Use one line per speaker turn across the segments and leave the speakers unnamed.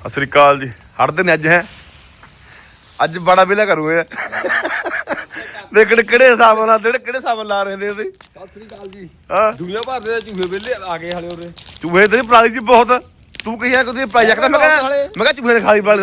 ਸਤਿ ਸ੍ਰੀ ਅਕਾਲ ਜੀ। ਹੜਦੇ ਨੇ ਅੱਜ ਹੈ? ਅੱਜ ਬੜਾ ਵਿਲਾ ਕਰੂਗੇ। ਦੇ ਕਿਹੜੇ ਕਿਹੜੇ ਹਿਸਾਬ ਨਾਲ ਜਿਹੜੇ ਕਿਹੜੇ ਹਿਸਾਬ ਨਾਲ ਲਾ ਰਹੇ ਨੇ ਅਸੀਂ
ਸਤਿ ਸ੍ਰੀ ਅਕਾਲ ਜੀ।
ਹਾਂ।
ਦੁਨੀਆ ਭਰ ਦੇ ਚੂਹੇ ਵੇਲੇ ਆ ਗਏ ਹਲੇ ਉਰੇ।
ਚੂਹੇ ਤੇ ਪਰਾਲੀ ਜੀ ਬਹੁਤ। ਤੂੰ ਕਹੀਆ ਕਿ ਤੁਸੀਂ ਪ੍ਰੋਜੈਕਟ ਮੈਂ ਕਿਹਾ ਮੈਂ ਕਿਹਾ ਚੂਹੇ ਨੇ ਖਾਲੀ ਪਰਾਲੀ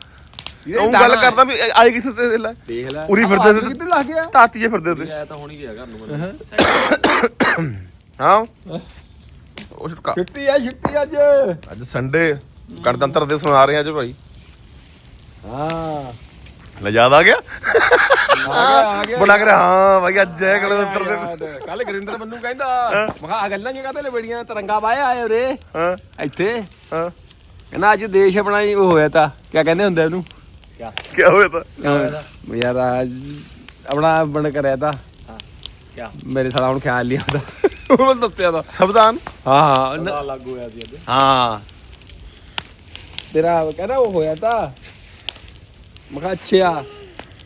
ਉਹ ਗੱਲ ਕਰਦਾ ਵੀ ਆਏ ਕਿੱਥੇ ਤੇ
ਦੇਖ ਲੈ।
ਉਰੀ ਫਿਰਦੇ ਤੇ
ਕਿੱਥੇ ਲੱਗ ਗਿਆ?
ਤਾਤੀਏ ਫਿਰਦੇ ਤੇ।
ਆਇਆ ਤਾਂ ਹੋਣੀ ਗਿਆ ਘਰ ਨੂੰ ਮੈਨੂੰ।
ਹਾਂ। ਉਹ ਛੁਟਕਾ।
ਛੁੱਟੀ ਆ ਛੁੱਟੀ ਅੱਜ।
ਅੱਜ ਸੰਡੇ। ਗਣਤੰਤਰ ਦੇ ਸੁਣਾ ਰਹੇ ਅੱਜ ਭਾਈ।
ਹਾਂ।
ਲੈ ਯਾਦ ਆ ਗਿਆ? ਬੜਾ ਕਰ ਹਾਂ ਭਾਈ ਅੱਜ ਹੈ ਗਣਤੰਤਰ ਦੇ
ਕੱਲ ਗਰਿੰਦਰ ਮੈਨੂੰ ਕਹਿੰਦਾ ਮੈਂ ਕਿਹਾ ਆ ਗੱਲਾਂ ਜਿਹਾ ਕਾਤੇ ਬੜੀਆਂ? ਤਰੰਗਾ ਵਾਇਆ ਆਏ ਉਰੇ।
ਹਾਂ।
ਇੱਥੇ।
ਹਾਂ।
ਕਹਿੰਦਾ ਅੱਜ ਦੇਸ਼ ਆਪਣਾ ਹੀ ਹੋਇਆ ਤਾਂ। ਕੀ ਕਹਿੰਦੇ ਹੁੰਦੇ ਇਹਨੂੰ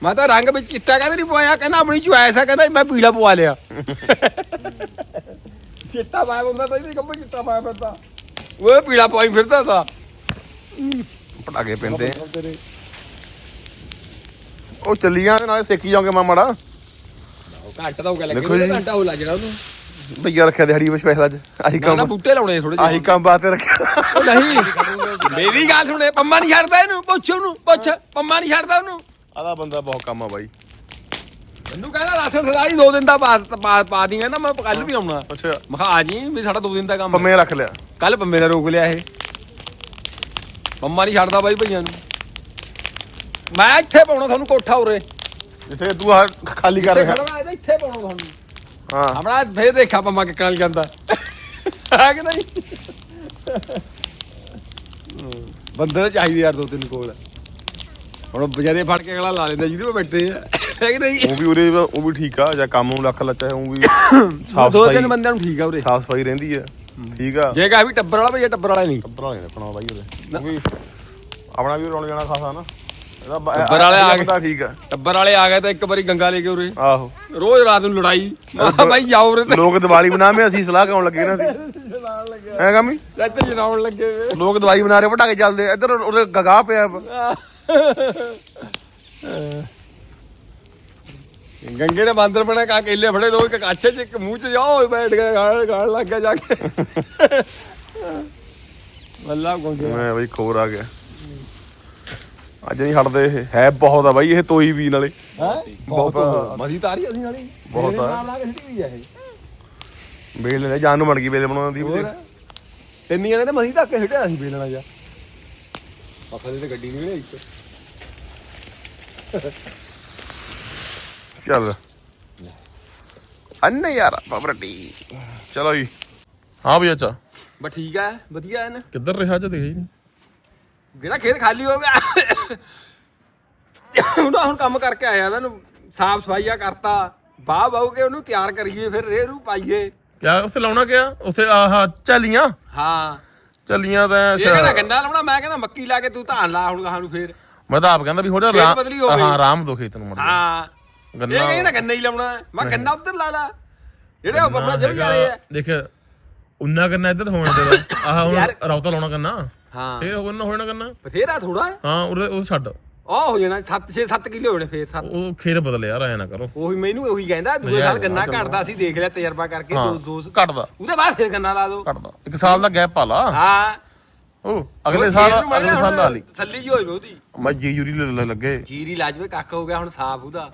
ਮੈਂ ਕਿਹਾ ਰੰਗ ਵਿੱਚ ਚਿੱਟਾ ਕਹਿੰਦਾ ਨਹੀਂ ਪਵਾਇਆ ਕਹਿੰਦਾ ਆਪਣੀ ਚੁਆਇਸ ਆ ਕਹਿੰਦਾ ਮੈਂ ਪੀਲਾ ਪਵਾ ਲਿਆ। ਚਿੱਟਾ ਪਾਇਆ ਹੁੰਦਾ ਤਾਂ ਇਹਦੇ ਕੰਬੇ ਚਿੱਟਾ ਪਾਇਆ ਫਿਰਦਾ। ਉਹ ਪੀਲਾ ਪਾਈ ਫਿਰਦਾ ਤਾਂ।
ਪਟਾਕੇ ਪੈਂਦੇ। ਉਹ ਚੱਲੀ ਜਾਣ ਨਾਲੇ ਸੇਕੀ ਜਾਓਗੇ ਮਾਮੜਾ
ਘੰਟਾ ਤਾਂ ਉਹ ਗੱਲ
ਦੇਖੋ ਜੀ।
ਘੰਟਾ ਉਹ ਲੱਜਣਾ ਉਹਨੂੰ।
ਭਈਆ ਰੱਖਿਆ ਦਿਹਾੜੀ ਵਿੱਚ ਸਪੈਸ਼ਲ ਅੱਜ। ਆਹੀ
ਨਾ ਨਾ
ਕੰਮ
ਬੂਟੇ ਲਾਉਣੇ ਥੋੜੇ
ਆਹੀ ਕੰਮ ਬਾਤੇ ਰੱਖਿਆ।
ਉਹ ਨਹੀਂ। ਮੇਰੀ ਗੱਲ ਸੁਣੇ ਪੰਮਾ ਨਹੀਂ ਛੱਡਦਾ ਇਹਨੂੰ। ਪੁੱਛ ਉਹਨੂੰ ਪੁੱਛ ਪੰਮਾ ਨਹੀਂ ਛੱਡਦਾ ਉਹਨੂੰ।
ਆਦਾ ਬੰਦਾ ਬਹੁਤ ਕੰਮ ਆ ਬਾਈ।
ਮੈਨੂੰ ਕਹਿੰਦਾ ਰਾਸ਼ਨ ਸਦਾਈ ਦੋ ਦਿਨ ਦਾ ਪਾ ਪਾ- ਪਾ ਦੀ ਕਹਿੰਦਾ ਮੈਂ ਕੱਲ ਵੀ ਆਉਣਾ।
ਅੱਛਾ।
ਮੈਂ ਕਿਹਾ ਆ ਜੀ ਵੀ ਸਾਡਾ ਦੋ ਦਿਨ ਦਾ ਕੰਮ
ਪੰਮੇ ਰੱਖ ਲਿਆ।
ਕੱਲ ਪੰਮੇ ਨੇ ਰੋਕ ਲਿਆ ਇਹ। ਪੰਮਾ ਨਹੀਂ ਛੱਡਦਾ ਬਾਈ ਭਈਆਂ ਨੂੰ। ਮੈਂ ਇੱਥੇ ਪਾਉਣਾ ਤੁਹਾਨੂੰ ਕੋਠਾ ਉਰੇ।
ਜਿੱਥੇ ਤੂੰ ਆ ਖਾਲੀ ਕਰ
ਇੱਥੇ
ਰਿਹਾ।
ਖੜਨਾ ਇਹਦਾ ਇੱਥੇ ਪਾਉਣਾ ਤੁਹਾਨੂੰ।
ਹਾਂ।
ਆਪਣਾ ਫੇਰ ਦੇਖਾ ਪੰਮਾ ਕਿੱਕਣ ਨਾਲ ਜਾਂਦਾ। ਹੈ ਕਿ ਨਹੀਂ? ਬੰਦੇ ਤਾਂ ਚਾਹੀਦੇ ਯਾਰ ਦੋ ਤਿੰਨ ਕੋਲ। ਹੁਣ ਬਜਾਰੇ ਫੜ ਕੇ ਅਗਲਾ ਲਾ ਲੈਂਦਾ ਜਿਹਦੇ ਕੋਲ ਬੈਠੇ ਆ। ਹੈ ਕਿ ਨਹੀਂ?
ਉਹ ਵੀ ਉਰੇ ਉਹ ਵੀ ਠੀਕ ਆ ਜਾਂ ਕੰਮ ਨੂੰ ਲੱਖ ਲੱਚਾ ਉਹ ਵੀ ਸਾਫ਼
ਦੋ
ਸਫ਼ਾਈ
ਤਿੰਨ ਬੰਦਿਆਂ ਨੂੰ ਠੀਕ ਆ ਉਰੇ।
ਸਾਫ਼ ਸਫ਼ਾਈ ਰਹਿੰਦੀ ਆ। ਠੀਕ ਆ।
ਜੇ ਕਹਾਂ ਵੀ ਟੱਬਰ ਵਾਲਾ ਭਈਆ ਟੱਬਰ ਵਾਲਾ ਨਹੀਂ।
ਟੱਬਰਾਂ ਨਹੀਂ ਰੱਖਣਾ ਬਾਈ ਉਹਦੇ ਉਹ ਵੀ ਆਪਣਾ ਵੀ ਰੌਣ ਜਾਣਾ ਖਾਸਾ ਨਾ।
ਟੱਬਰ ਵਾਲੇ ਆ ਗਏ।
ਠੀਕ ਆ।
ਟੱਬਰ ਵਾਲੇ ਆ ਗਏ ਤਾਂ ਇੱਕ ਵਾਰੀ ਗੰਗਾ ਲੈ ਕੇ ਉਰੇ।
ਆਹੋ।
ਰੋਜ਼ ਰਾਤ ਨੂੰ ਲੜਾਈ। ਬਾਈ ਜਾਓ ਉਰੇ ਤੇ।
ਲੋਕ ਦੀਵਾਲੀ ਬਣਾਵੇਂ ਅਸੀਂ ਸਲਾਹ ਕਰਾਉਣ ਲੱਗੇ ਨਾ ਸੀ ਹੈ ਕਾਮੀ?
ਇੱਥੇ ਜਨਾਉਣ ਲੱਗੇ
ਲੋਕ ਦਵਾਈ ਬਣਾ ਰਹੇ ਪਟਾਕੇ ਚੱਲਦੇ ਇੱਧਰ ਉਹਦੇ ਗਗਾ ਪਿਆ।
ਗੰਗੇ ਨੇ ਬਾਂਦਰ ਬਣਾ ਕਾ ਕੇਲੇ ਫੜੇ ਲੋਕ ਇੱਕ ਕਾਛੇ ਚ ਇੱਕ ਮੂੰਹ ਚ ਜਾਓ ਬੈਠ ਕੇ ਗਾਲ ਗਾਲ ਲੱਗ ਗਿਆ ਜਾ ਕੇ। ਵੱਲਾ ਗੰਗੇ
ਮੈਂ ਬਈ ਖੋਰ ਆ ਗਿਆ। ਅੱਜ ਨਹੀਂ ਹਟਦੇ ਇਹ। ਹੈ ਬਹੁਤ ਆ ਬਾਈ ਇਹ ਤੋਈ ਵੀ ਨਾਲੇ।
ਹੈ?
ਬਹੁਤ
ਮਜ਼ੀ ਤਾਰੀ ਅਸੀਂ ਨਾਲੀ।
ਬਹੁਤ
ਮੇਰੇ
ਆ।
ਨਾਲ ਲਾ ਕੇ ਸਿੱਟੀ ਵੀ ਆ ਇਹ।
ਬੇਲ ਲੈ ਜਾਨ ਨੂੰ ਮੜ ਗਈ ਬੇਲ ਬਣਾਉਣ ਦੀ
ਤਿੰਨੀਆਂ ਨੇ ਤਾਂ ਮਜ਼ੀ ਧੱਕੇ ਸਿੱਟਿਆ ਸੀ ਬੇਲਣਾ ਜਾ। ਪਖਲੇ ਤੇ ਗੱਡੀ ਨਹੀਂ ਇੱਕ
ਚੱਲ। ਅੰਨ ਯਾਰ ਪਬਰਟੀ ਚਲੋ ਜੀ। ਹਾਂ ਵੀ ਅੱਛਾ
ਬਸ ਠੀਕ ਆ ਵਧੀਆ ਐਨ।
ਕਿੱਧਰ ਰਿਹਾ ਦੇਖਿਆ ਹੀ ਨਹੀਂ।
ਜਿਹੜਾ ਖੇਤ ਖਾਲੀ ਹੋ ਗਿਆ। ਉਹਨਾਂ ਹੁਣ ਕੰਮ ਕਰਕੇ ਆਇਆ ਉਹਨੂੰ ਸਾਫ਼ ਸਫਾਈਆ ਕਰਤਾ। ਬਾਹ ਬਾਹੂ ਕੇ ਉਹਨੂੰ ਤਿਆਰ ਕਰੀਏ ਫਿਰ ਰੇਹ ਰੂ ਪਾਈਏ।
ਕਿਆ ਉੱਥੇ ਲਾਉਣਾ ਕਿਆ? ਉੱਥੇ ਆਹ ਚੱਲੀਆਂ
ਹਾਂ।
ਚੱਲੀਆਂ ਤਾਂ
ਇਹ ਕਹਿੰਦਾ ਗੰਡਾ ਲਾਉਣਾ? ਮੈਂ ਕਹਿੰਦਾ ਮੱਕੀ ਲਾ ਕੇ ਤੂੰ ਧਾਨ ਲਾ ਹੁਣ ਗਾਹਾਂ ਨੂੰ ਫੇਰ।
ਮੈਂ ਤਾਂ ਆਪ ਕਹਿੰਦਾ ਵੀ ਥੋੜਾ
ਹੋ।
ਹਾਂ ਆਰਾਮ ਦੋ ਖੇਤ ਨੂੰ ਮੜ
ਹਾਂ। ਇਹ
ਗੰਨਾ
ਕਹਿੰਦਾ ਗੰਨਾ ਹੀ ਲਾਉਣਾ। ਮੈਂ ਗੰਨਾ ਉੱਧਰ ਲਾ ਲਾ। ਜਿਹੜੇ ਉਹ ਆਪਣਾ ਜਮ ਵਾਲੇ ਆ।
ਦੇਖ ਉਨਾ ਕਰਨਾ ਇੱਧਰ ਹੋਣ ਦੇ ਆਹ ਹੁਣ ਰੌਤਾ ਲਾਉਣਾ ਕਰਨਾ
ਹਾਂ।
ਫੇਰ ਹੋਣਾ ਹੋਣਾ ਕਰਨਾ।
ਬਥੇਰਾ ਥੋੜਾ
ਹਾਂ ਉਹ ਛੱਡ।
ਉਹ ਹੋ ਜਾਣਾ 7 6 7 ਕਿਲੋ ਹੋਣੇ ਫੇਰ 7
ਉਹ ਖੇਤ ਬਦਲ ਯਾਰ ਐ ਨਾ ਕਰੋ।
ਉਹੀ ਮੈਨੂੰ ਉਹੀ ਕਹਿੰਦਾ ਦੂਏ ਸਾਲ ਗੰਨਾ ਘਟਦਾ ਸੀ ਦੇਖ ਲਿਆ ਤਜਰਬਾ ਕਰਕੇ ਦੋ ਦੋ
ਘਟਦਾ।
ਉਹਦੇ ਬਾਅਦ ਫੇਰ ਗੰਨਾ ਲਾ ਦੋ।
ਘਟਦਾ। ਇੱਕ ਸਾਲ ਦਾ ਗੈਪ ਪਾ ਲਾ।
ਹਾਂ।
ਉਹ ਅਗਲੇ ਸਾਲ ਅਗਲੇ ਸਾਲ ਲਾ ਲਈ
ਥੱਲੀ ਜੀ ਹੋਈ ਉਹਦੀ।
ਮੈਂ ਜੀ ਲ- ਲੱਗੇ।
ਜੀਰੀ ਲਾਜਵੇ ਕੱਖ ਹੋ ਗਿਆ ਹੁਣ ਸਾਫ਼ ਉਹਦਾ।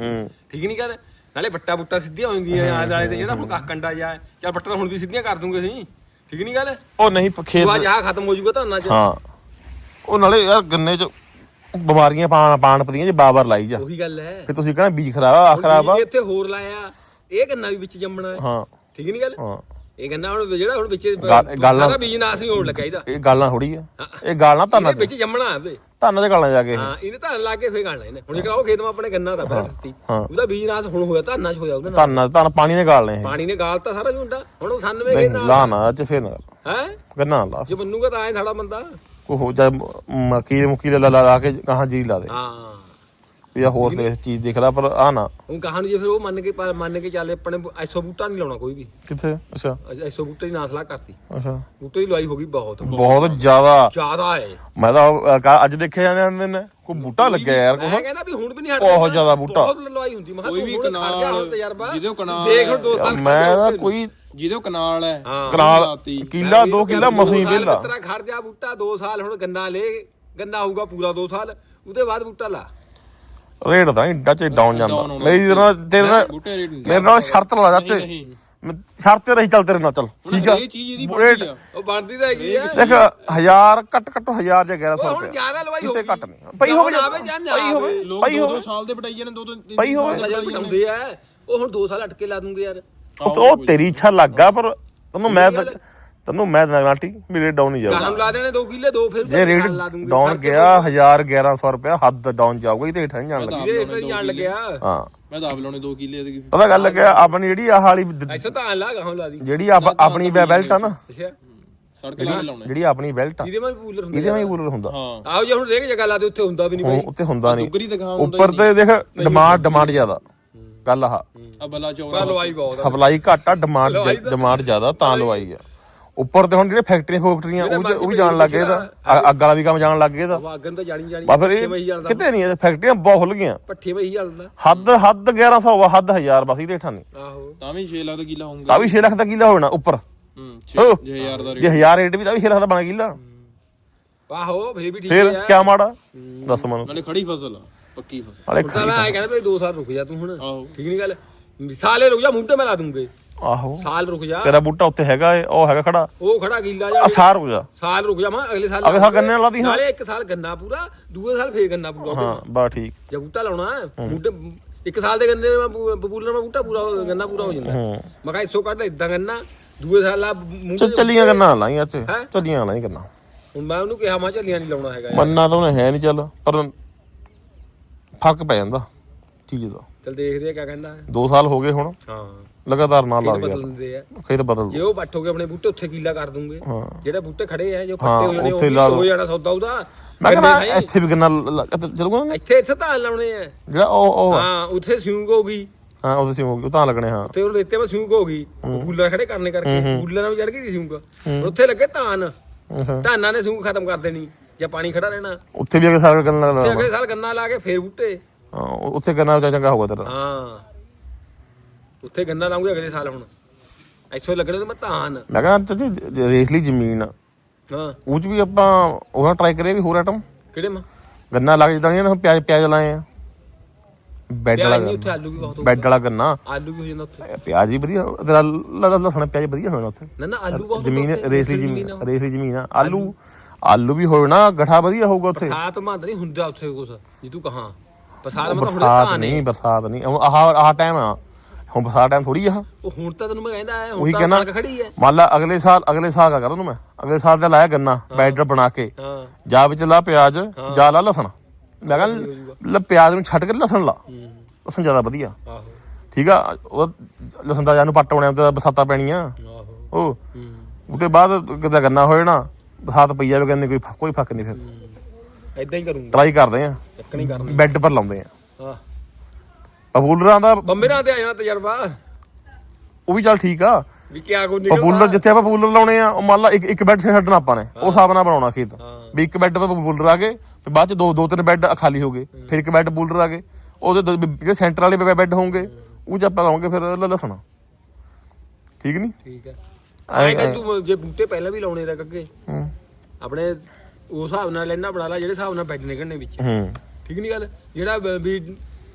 ਠੀਕ ਨਹੀਂ ਗੱਲ? ਨਾਲੇ ਬੱਟਾ ਬੁੱਟਾ ਸਿੱਧੀਆਂ ਹੋ ਜਾਂਦੀਆਂ ਆ ਨਾਲੇ ਤੇ ਜਿਹੜਾ ਹੁਣ ਕੱਖ ਕੰਡਾ ਜਾ ਚੱਲ ਬੱਟਾ ਹੁਣ ਵੀ ਸਿੱਧੀਆਂ ਕਰ ਦੂੰਗੇ ਅਸੀਂ। ਠੀਕ ਨਹੀਂ ਗੱਲ?
ਉਹ ਨਹੀਂ ਪ-
ਤੂੰ ਅੱਜ ਆਹ ਖਤਮ ਹੋ ਜਾਊਗਾ ਤਾਂ ਚ।
ਹਾਂ। ਉਹ ਨਾਲੇ ਯਾਰ ਗੰਨੇ ਚ ਬਿਮਾਰੀਆਂ ਪਾਣ ਪਾਣ ਪਦੀਆਂ ਜੇ ਬਾਰ-ਬਾਰ ਲਾਈ ਜਾ।
ਉਹੀ ਗੱਲ ਹੈ।
ਫਿਰ ਤੁਸੀਂ ਕਹਣਾ ਬੀਜ ਖਰਾਬ ਆ ਆਹ ਖਰਾਬ ਆ।
ਇੱਥੇ ਹੋਰ ਲਾਇਆ। ਇਹ ਗੰਨਾ ਵੀ ਵਿੱਚ ਜੰਮਣਾ ਹੈ।
ਹਾਂ।
ਠੀਕ ਨਹੀਂ ਗੱਲ?
ਹਾਂ।
ਇਹ ਗੰਨਾ ਹੁਣ ਜਿਹੜਾ ਹੁਣ ਵਿੱਚ
ਗੱਲ- ਗੱਲ-
ਬੀਜ ਨਾਸ ਨਹੀਂ ਹੋਣ ਲੱਗਾ ਇਹਦਾ।
ਇਹ ਗੱਲ ਨਾ ਥੋੜੀ ਆ। ਇਹ ਗੱਲ ਨਾ
ਇਹਦੇ ਵਿੱਚ ਜੰਮਣਾ ਹੈ ਵੇ।
ਧਾਨਾਂ 'ਚ ਗਾਲਾਂ ਜਾ ਕੇ ਇਹ।
ਹਾਂ ਇਹਨੇ ਧਾਨ ਲਾ ਕੇ ਫੇਰ ਗਾਣਾ ਇਹਨੇ। ਹੁਣ ਜਿਹੜਾ ਉਹ ਖੇਤ ਮਾ ਆਪਣੇ ਗੰਨਾ ਦਾ ਪਹਿਲਾਂ ਦਿੱਤੀ।
ਹਾਂ।
ਉਹਦਾ ਬੀਜ ਨਾਸ ਹੁਣ ਹੋਇਆ ਧਾਨਾਂ 'ਚ ਹੋਇਆ ਉਹਦੇ ਨਾਲ।
ਧਾਨਾਂ ਧਾਨ ਪਾਣੀ ਨੇ ਗਾਲਨੇ ਇਹ।
ਪਾਣੀ ਨੇ ਗਾਲਤਾ ਸਾਰਾ ਝੁੰਡਾ। ਹੁਣ ਉਹ 98
ਨਹੀਂ
ਖੇਤ ਨਾਲ।
ਲਾ ਨਾ ਅੱਜ ਫੇਰ ਨਾ
ਹੈ?
ਗੰਨਾ ਲਾ।
ਜੇ ਮੰਨੂਗਾ ਤਾਂ ਐ ਸਾਡਾ ਬੰਦਾ।
ਕੋ ਹੋ ਜਾ ਮੱਕੀ ਮੁੱਕੀ ਲਾ ਲਾ ਲਾ ਕੇ ਕਹਾਂ ਜੀ ਲਾ ਦੇ।
ਹਾਂ।
ਵੀ ਆ ਹੋਰ ਤੇ ਚੀਜ਼ ਦਿਖਦਾ ਪਰ ਆ ਨਾ।
ਹੁਣ ਕਹਾਂ ਨੂੰ ਜੇ ਫਿਰ ਉਹ ਮੰਨ ਕੇ ਪਾ- ਮੰਨ ਕੇ ਚੱਲੇ ਆਪਣੇ ਐਸੋ ਬੂਟਾ ਨਹੀਂ ਲਾਉਣਾ ਕੋਈ ਵੀ।
ਕਿੱਥੇ? ਅੱਛਾ।
ਐਸੋ ਬੂਟੇ ਦੀ ਨਾਸਲਾ ਕਰਤੀ।
ਅੱਛਾ।
ਬੂਟੇ ਦੀ ਲਵਾਈ ਹੋ ਗਈ ਬਹੁਤ।
ਬਹੁਤ ਜ਼ਿਆਦਾ।
ਜ਼ਿਆਦਾ ਹੈ
ਮੈਂ ਤਾਂ ਉਹ, ਅ, ਅੱਜ ਦੇਖੇ ਜਾਂਦੇ ਹੁੰਦੇ ਨੇ ਕੋਈ ਬੂਟਾ ਲੱਗਿਆ ਯਾਰ
ਮੈਂ
ਕੋਈ
ਕਹਿੰਦਾ ਵੀ ਹੁਣ ਵੀ ਨਹੀਂ ਹਟ
ਬਹੁਤ ਜ਼ਿਆਦਾ ਬੂਟਾ।
ਬਹੁਤ ਲਵਾਈ ਹੁੰਦੀ। ਮੈਂ ਕਿਹਾ
ਕੋਈ
ਤੂੰ
ਵੀ
ਹੁਣ ਗਿਆ ਹੁਣ
ਕਨਾਲ
ਤਜਰਬਾ।
ਜਿਹਦੇ ਕਨਾਲ
ਦੇਖ ਹੁਣ ਦੋ ਸਾਲ
ਮੈਂ ਤਾਂ ਕੋਈ
ਜਿਹਦੇ ਕਨਾਲ ਹੈ
ਹਾਂ।
ਕਨਾਲ
ਲਾਤੀ।
ਕਿੱਲਾ ਦੋ ਕਿੱਲਾ ਮਸੀ ਵੇਲਾ।
ਤੇਰਾ ਖੜ ਜਾ ਬੂਟਾ 2 ਸਾਲ ਹੁਣ ਗੰਨਾ ਲੈ ਗੰਨਾ ਹੋਊਗਾ ਪੂਰਾ 2 ਸਾਲ ਉਹਦੇ ਬਾਅਦ ਬੂਟਾ ਲਾ।
ਰੇਟ ਤਾਂ ਇੰਡਾ ਚ ਡਾਊਨ ਜਾਂਦਾ। ਮੇਰੀ ਨਾਲ ਤੇਰੇ ਨਾਲ
ਬੂਟੇ ਰੇਟ ਨਹੀਂ
ਮੇਰੇ ਨਾਲ ਸ਼ਰਤ ਲਾ
ਨਹੀਂ
ਮੈਂ ਸ਼ਰਤ ਤੇ ਰਹੀ ਚੱਲ ਤੇਰੇ ਨਾਲ ਚੱਲ। ਠੀਕ ਆ?
ਇਹ ਚੀਜ਼ ਇਹਦੀ
ਰੇਟ
ਬਣਦੀ ਆ।
ਉਹ ਬਣਦੀ ਤਾਂ ਹੈਗੀ ਆ।
ਦੇਖ 1000 ਘੱਟ ਘੱਟ 1000 ਜਾਂ 1100
ਉਹ ਹੁਣ
ਰੁਪਏ
ਜ਼ਿਆਦਾ ਲਵਾਈ ਹੋ
ਕਿਤੇ
ਗਈ
ਘੱਟ ਨਹੀਂ। ਪਈ ਹੋਵੇ
ਆਵੇ ਜਾਂ ਨਾ
ਪਈ ਹੋਵੇ। ਪਈ
ਦੋ
ਹੋਵੇ।
ਦੋ ਸਾਲ ਦੇ ਬਟਾਈ ਦੋ ਦੋ ਤਿੰਨ
ਪਈ ਹੋਵੇ।
ਸਾਲ ਦੇ
ਨਜ਼ਰ ਬਣਾਉਂਦੇ ਆ ਉਹ ਹੁਣ 2 ਸਾਲ ਅਟਕੇ ਲਾ ਦੂੰਗੇ ਯਾਰ।
ਉਹ ਉਹ ਤੇਰੀ ਇੱਛਾ ਲੱਗਾ ਪਰ ਤੈਨੂੰ ਮੈਂ ਤੈਨੂੰ ਮੈਂ ਦੇਣਾ ਗਾਰੰਟੀ ਵੀ ਰੇਟ ਡਾਊਨ ਨਹੀਂ ਜਾਊਗਾ।
ਗਾਹਮ ਲਾ ਦੇਣੇ 2 ਕਿੱਲੇ 2 ਫਿਰ
ਜੇ ਰੇਟ
ਲਾ ਦੂੰਗੇ
ਡਾਊਨ ਗਿਆ 1000 1100 ਰੁਪਏ ਹੱਦ ਡਾਊਨ ਜਾਊਗਾ ਇਹ ਤੇ ਹੇਠਾਂ ਨਹੀਂ ਜਾਣ ਲੱਗਾ
ਇਹ ਰੇਟ ਜਾਣ ਲੱਗਿਆ।
ਹਾਂ।
ਮੈਂ ਤਾਂ ਆਪ ਲਾਉਣੇ 2 ਕਿੱਲੇ ਦੇ
ਪਤਾ ਗੱਲ ਲੱਗਿਆ ਆਪਣੀ ਜਿਹੜੀ ਆਹ ਵਾਲੀ ਦ-
ਐਸਾ ਤਾਂ ਲਾ ਗਾਹਮ ਲਾ ਦੀ।
ਜਿਹੜੀ ਆਪ- ਆਪਣੀ ਬੈਲਟ ਆ ਨਾ।
ਅੱਛਾ।
ਸੜਕ ਲਾ ਕੇ ਲਾਉਣੇ।
ਜਿਹੜੀ ਆਪਣੀ ਬੈਲਟ ਆ।
ਇਹਦੇ ਮੈਂ ਕੂਲਰ ਹੁੰਦਾ
ਇਹਦੇ ਵਿੱਚ ਕੂਲਰ ਹੁੰਦਾ।
ਹਾਂ।
ਆਹੋ ਜੇ ਹੁਣ ਰੇਕ ਜਗ੍ਹਾ ਲਾ ਦੇ ਉੱਥੇ ਹੁੰਦਾ ਵੀ ਨਹੀਂ ਬਾਈ
ਉੱਤੇ ਹੁੰਦਾ ਨਹੀਂ। ਉੱਪਰ ਤੇ ਦੇਖ ਡਿਮਾਂਡ ਡਿਮਾਂਡ ਜ਼ਿਆਦਾ। ਗੱਲ ਆਹ।
ਆ ਬਲਾ ਚੌੜਾ
ਪਰ ਲਵਾਈ ਬਹੁਤ ਆ।
ਸਪਲਾਈ ਘੱਟ ਆ ਡਿਮਾਂਡ ਡਿਮਾਂਡ ਜ਼ਿਆਦਾ ਤਾਂ ਲਵਾਈ ਆ। ਉੱਪਰ ਤੇ ਹੁਣ ਜਿਹੜੇ ਫੈਕਟਰੀਆਂ ਫੈਕਟਰੀਆਂ ਉਹ 'ਚ- ਉਹ ਵੀ ਜਾਣ ਲੱਗੇ ਇਹਦਾ। ਅ- ਅੱਗ ਵਾਲਾ ਵੀ ਕੰਮ ਜਾਣ ਲੱਗੇ ਇਹਦਾ।
ਉਹ ਅੱਗਨ ਤਾਂ ਜਾਣੀ ਜਾਣੀ
ਬਾ ਫਿਰ
ਪੱਠੇ
ਇਹ
ਵਹੀ ਜਾਂਦਾ
ਕਿਤੇ ਨਹੀਂ ਇਹ ਫੈਕਟਰੀਆਂ ਬਹੁਤ ਖੁੱਲ ਗਈਆਂ।
ਪੱਠੇ ਵਹੀ ਜਾਂਦਾ
ਹੱਦ ਹੱਦ 1100 ਵਾ ਹੱਦ 1000 ਬਸ ਇਹਦੇ ਹੇਠਾਂ ਨਹੀਂ।
ਆਹੋ।
ਤਾਂ ਵੀ 6 ਲੱਖ ਦਾ ਕਿੱਲਾ ਹੋਊਗਾ।
ਤਾਂ ਵੀ 6 ਲੱਖ ਦਾ ਕਿੱਲਾ ਹੋਣਾ ਉੱਪਰ।
ਹੂੰ
ਹੋ।
6000 ਦਾ
ਜੇ 1000 ਰੇਟ ਵੀ ਤਾਂ ਵੀ 6 ਲੱਖ ਦਾ ਬਣਾ ਕਿੱਲਾ।
ਆਹੋ ਫੇਰ ਵੀ ਠੀਕ
ਫਿਰ
ਹੈ
ਕਿਆ ਮਾੜਾ। ਦੱਸ ਮੈਨੂੰ।
ਨਾਲੇ ਖੜੀ ਫਸਲ ਆ ਪੱਕੀ ਫਸਲ।
ਹਾਲੇ
ਤਾਂ ਮੈਂ ਆਏ ਕਹਿੰਦਾ ਵੀ 2 ਸਾਲ ਰੁਕ ਜਾ ਤੂੰ ਹੁਣ।
ਆਹੋ।
ਠੀਕ ਨਹੀਂ ਗੱਲ? ਸਾਲੇ ਰੁਕ ਜਾ ਮੂੰਹ ਤੇ ਮੈਂ ਲਾ ਦੂੰਗੇ।
ਆਹੋ।
ਸਾਲ ਰੁਕ ਜਾ।
ਤੇਰਾ ਬੂਟਾ ਉੱਤੇ ਹੈਗਾ ਏ ਉਹ ਹੈਗਾ ਖੜਾ।
ਉਹ ਖੜਾ ਗਿੱਲਾ ਜਾ।
ਸਾਰ ਹੋ ਜਾ।
ਸਾਲ ਰੁਕ ਜਾ ਮੈਂ ਅਗਲੇ ਸਾਲ
ਅਗਲੇ ਸਾਲ ਗੰਨੇ ਲਾਦੀ ਹਾਂ।
ਨਾਲੇ ਇੱਕ ਸਾਲ ਗੰਨਾ ਪੂਰਾ ਦੂਏ ਸਾਲ ਫੇਰ ਗੰਨਾ ਪੂਰਾ
ਹਾਂ ਬਾ ਠੀਕ।
ਜੇ ਬੂਟਾ ਲਾਉਣਾ ਬੂਟੇ ਇੱਕ ਸਾਲ ਦੇ ਗੰਨੇ ਮੈਂ ਬਬੂਲਰ ਮੈਂ ਬੂਟਾ ਪੂਰਾ ਗੰਨਾ ਪੂਰਾ ਹੋ ਜਾਂਦਾ। ਮੈਂ ਕਿਹਾ ਇਸੋ ਕੱਢ ਇਦਾਂ ਗੰਨਾ ਦੂਏ ਸਾਲ ਆ
ਚੱਲੀਆਂ ਕਰਨਾ ਲਾਈ ਅੱਜ
ਹੈਂ?
ਚੱਲੀਆਂ ਲਾਈ ਕਰਨਾ
ਹੁਣ ਮੈਂ ਉਹਨੂੰ ਕਿਹਾ ਮੈਂ ਝੱਲੀਆਂ ਨਹੀਂ ਲਾਉਣਾ ਹੈਗਾ।
ਮੰਨਾ ਤਾਂ ਉਹਨੇ ਹੈ ਨਹੀਂ ਚੱਲ ਪਰ ਫ਼ਰਕ ਪੈ ਜਾਂਦਾ ਚੀਜ਼ ਦਾ।
ਚੱਲ ਦੇਖਦੇ ਆ ਕਿਆ ਕਹਿੰਦਾ।
2 ਸਾਲ ਹੋ ਗਏ ਹੁਣ।
ਹਾਂ।
ਲਗਾਤਾਰ ਨਾਲ ਲਾ ਗਿਆ।
ਦਿੰਦੇ ਆ।
ਬਦਲ
ਜੇ ਉਹ ਬੱਠੋਗੇ ਆਪਣੇ ਬੂਟੇ ਉੱਥੇ ਕੀਲਾ ਕਰ ਦੂੰਗੇ।
ਹਾਂ।
ਜਿਹੜੇ ਬੂਟੇ ਖੜੇ ਆ ਜੋ
ਹਾਂ,
ਹੋ ਜਾਣੇ
ਉੱਥੇ
ਉਹ
ਲਾ
ਵੀ
ਲਓ।
ਹੋ ਜਾਣਾ ਸੌਦਾ ਉਹਦਾ।
ਮੈਂ ਕਹਿੰਦਾ। ਇੱਥੇ ਵੀ ਗੰਨਾ ਚਲੂਗਾ ਨਾ
ਇੱਥੇ ਇੱਥੇ ਤਾਂ ਲਾਉਣੇ ਆ।
ਜਿਹੜਾ ਉਹ ਉਹ ਆ।
ਹਾਂ ਉੱਥੇ ਸਿਉਂਗ ਹੋ ਗਈ
ਹਾਂ ਉਹਦੇ ਸੀ ਹੋ ਗਈ ਉਹ ਤਾਂ ਲੱਗਣੇ ਹਾਂ।
ਤੇ ਉਹ ਰੇਤੇ 'ਤੇ ਸਿਉਂਗ ਹੋ। ਗਈ ਬੂਲਰ ਖੜੇ ਕਰਨੇ ਕਰਕੇ। ਬੂਲਰ ਨਾਲ ਵੀ ਚੜ ਗਈ ਸੀ ਸਿਉਂਗ ਹੁਣ ਉੱਥੇ ਲੱਗੇ ਧਾਨ।
ਅੱਛਾ।
ਧਾਨਾਂ ਨੇ ਸਿਉਂਗ ਖਤਮ ਕਰ ਦੇਣੀ। ਜਾਂ ਪਾਣੀ ਖੜਾ ਰਹਿਣਾ।
ਉੱਥੇ ਵੀ ਅਗੇ ਸਾਰਾ ਗੰਨਾ
ਤੇ
ਲਾ
ਅਗਲੇ ਸਾਲ ਗੰਨਾ ਲਾ ਕੇ ਫੇਰ ਬੂਟੇ।
ਹਾਂ ਉੱਥੇ ਗੰਨਾ ਚੰਗਾ ਹੋਊਗਾ ਤੇਰਾ।
ਹਾਂ। ਉੱਥੇ ਗੰਨਾ ਲਾਉਂਗੇ ਅਗਲੇ ਸਾਲ ਹੁਣ। ਇੱਥੋਂ ਲੱਗਣੇ ਤੇ ਮੈਂ ਧਾਨ।
ਮੈਂ ਕਹਿੰਦਾ ਚਾਚੀ ਰੇਸਲੀ ਜ਼ਮੀਨ। ਆ
ਹਾਂ।
ਉਹ ਚ ਵੀ ਆਪਾਂ ਉਹਨਾਂ ਟਰਾਈ ਕਰਿਆ ਵੀ ਹੋਰ ਆਈਟਮ
ਕਿਹੜੇ ਮਾ?
ਗੰਨਾ ਲੱਗ ਜਿੱਦਾਂ ਨਹੀਂ ਨਾ ਪਿਆਜ਼ ਪਿਆਜ਼ ਲਾਏ ਆ। ਬੈੱਡ ਵਾਲਾ
ਪਿਆਜ਼ ਨਹੀਂ ਉੱਥੇ
ਗੰਨਾ।
ਆਲੂ ਵੀ ਬਹੁਤ
ਬੈੱਡ ਵਾਲਾ ਗੰਨਾ।
ਆਲੂ ਵੀ ਹੋ ਜਾਂਦਾ ਉੱਥੇ।
ਪਿਆਜ਼ ਵੀ ਵਧੀਆ ਤੇਰਾ ਲ- ਲਸਣ ਪਿਆਜ਼ ਵਧੀਆ ਹੋਣਾ ਉੱਥੇ।
ਨਾ ਨਾ ਆਲੂ ਬਹੁਤ
ਜ਼ਮੀਨ ਰੇਸਲੀ
ਜ਼ਮੀਨ।
ਰੇਸਲੀ ਜ਼ਮੀਨ ਆ। ਆਲੂ। ਆਲੂ ਵੀ ਹੋਣਾ ਗਠਾ ਵਧੀਆ ਹੋਊਗਾ ਉੱਥੇ।
ਬਰਸਾਤ ਮੰਦ ਨਹੀਂ ਹੁੰਦਾ ਉੱਥੇ ਕੁਛ ਜੇ ਤੂੰ ਕਹਾਂ। ਬਰਸਾਤ ਮਤ ਹੁਣੇ
ਬਰਸਾਤ
ਧਾਨ
ਨਹੀਂ ਬਰਸਾਤ ਨਹੀਂ। ਆਹ ਆਹ ਟਾਈਮ ਆ। ਹੁਣ ਬਰਸਾਤ ਟਾਈਮ ਥੋੜੀ ਆ।
ਉਹ ਹੁਣ ਤਾਂ ਤੈਨੂੰ ਮੈਂ ਕਹਿੰਦਾ ਹੈ ਹੁਣ
ਉਹੀ
ਤਾਂ ਕਣਕ ਖੜੀ ਹੈ।
ਮੰਨ ਲਾ ਅਗਲੇ ਸਾਲ ਅਗਲੇ ਸਾਲ ਦਾ ਕਰ ਉਹਨੂੰ ਮੈਂ। ਅਗਲੇ ਸਾਲ ਦਾ ਲਾਇਆ ਗੰਨਾ ਬੈਡਰ ਬਣਾ ਕੇ।
ਹਾਂ।
ਜਾ ਵਿੱਚ ਲਾ ਪਿਆਜ਼ ਜਾ ਲਾ ਲਸਣ। ਮੈਂ ਕਹਿੰਦਾ ਲ ਪਿਆਜ਼ ਨੂੰ ਛੱਡ ਕੇ ਲਸਣ ਲਾ।
ਹੂੰ।
ਲਸਣ ਜ਼ਿਆਦਾ ਵਧੀਆ।
ਆਹੋ।
ਠੀਕ ਆ ਉਹ ਲਸਣ ਦਾ ਜਾਨੂੰ ਪੱਟ ਹੋਣਿਆ ਤੇ ਬਰਸਾਤਾਂ ਪੈਣੀਆਂ।
ਆਹੋ।
ਉਹ।
ਹੂੰ।
ਉਹਦੇ ਬਾਅਦ ਕਿਤੇ ਗੰਨਾ ਹੋ ਜਾਣਾ ਬਰਸਾਤ ਪਈ ਜਾਵੇ ਕਹਿੰਦੇ ਕੋਈ ਫ- ਕੋਈ ਫ਼ਰਕ ਨਹੀਂ ਫਿਰ।
ਐਦਾਂ ਹੀ ਕਰੂੰਗਾ।
ਟਰਾਈ ਕਰਦੇ ਆ।
ਚੱਕਣੀ ਕਰਨੀ।
ਬੈੱਡ ਪਰ ਲਾਉਂਦੇ ਆ।
ਹਾਂ
ਪਪੂਲਰਾਂ ਦਾ
ਬੰਮੇਰਾਂ ਤੇ ਆ ਜਾਣਾ ਤਜਰਬਾ।
ਉਹ ਵੀ ਚੱਲ ਠੀਕ ਆ।
ਵੀ ਕਿਆ ਕੋ ਨਿਕਲ
ਪਪੂਲਰ ਜਿੱਥੇ ਆਪਾਂ ਪਪੂਲਰ ਲਾਉਣੇ ਆ ਉਹ ਮੰਨ ਲਾ ਇੱਕ ਇੱਕ ਬੈੱਡ ਛੱਡਣਾ ਆਪਾਂ ਨੇ। ਉਹ ਹਿਸਾਬ ਨਾਲ ਬਣਾਉਣਾ ਖੇਤ। ਵੀ ਇੱਕ ਬੈੱਡ 'ਤੇ ਪਪੂਲਰ ਆ ਗਏ ਤੇ ਬਾਅਦ ਚ ਦੋ ਦੋ ਤਿੰਨ ਬੈੱਡ ਖਾਲੀ ਹੋ ਗਏ। ਫਿਰ ਇੱਕ ਬੈੱਡ ਪਪੂਲਰ ਆ ਗਏ। ਉਹਦੇ ਦੋ- ਜਿਹੜੇ ਸੈਂਟਰ ਵਾਲੇ ਬੈੱਡ ਹੋਣਗੇ। ਉਹ ਚ ਆਪਾਂ ਲਾਉਂਗੇ ਫਿਰ ਲਸਣ। ਠੀਕ ਨਹੀਂ
ਠੀਕ ਹੈ
ਐਂ-
ਕਿ ਤੂੰ ਜੇ ਬੂਟੇ ਪਹਿਲਾਂ ਵੀ ਲਾਉਣੇ ਅੱਗੇ
ਹੂੰ।
ਆਪਣੇ ਉਸ ਹਿਸਾਬ ਨਾਲ ਲੈਣਾ ਬਣਾ ਲਾ ਜਿਹੜੇ ਹਿਸਾਬ ਨਾਲ ਬੈੱਡ ਨਿਕਲਣੇ ਵਿੱਚ।
ਹੂੰ।
ਠੀਕ ਨਹੀਂ ਗੱਲ? ਜਿਹੜਾ ਵੀ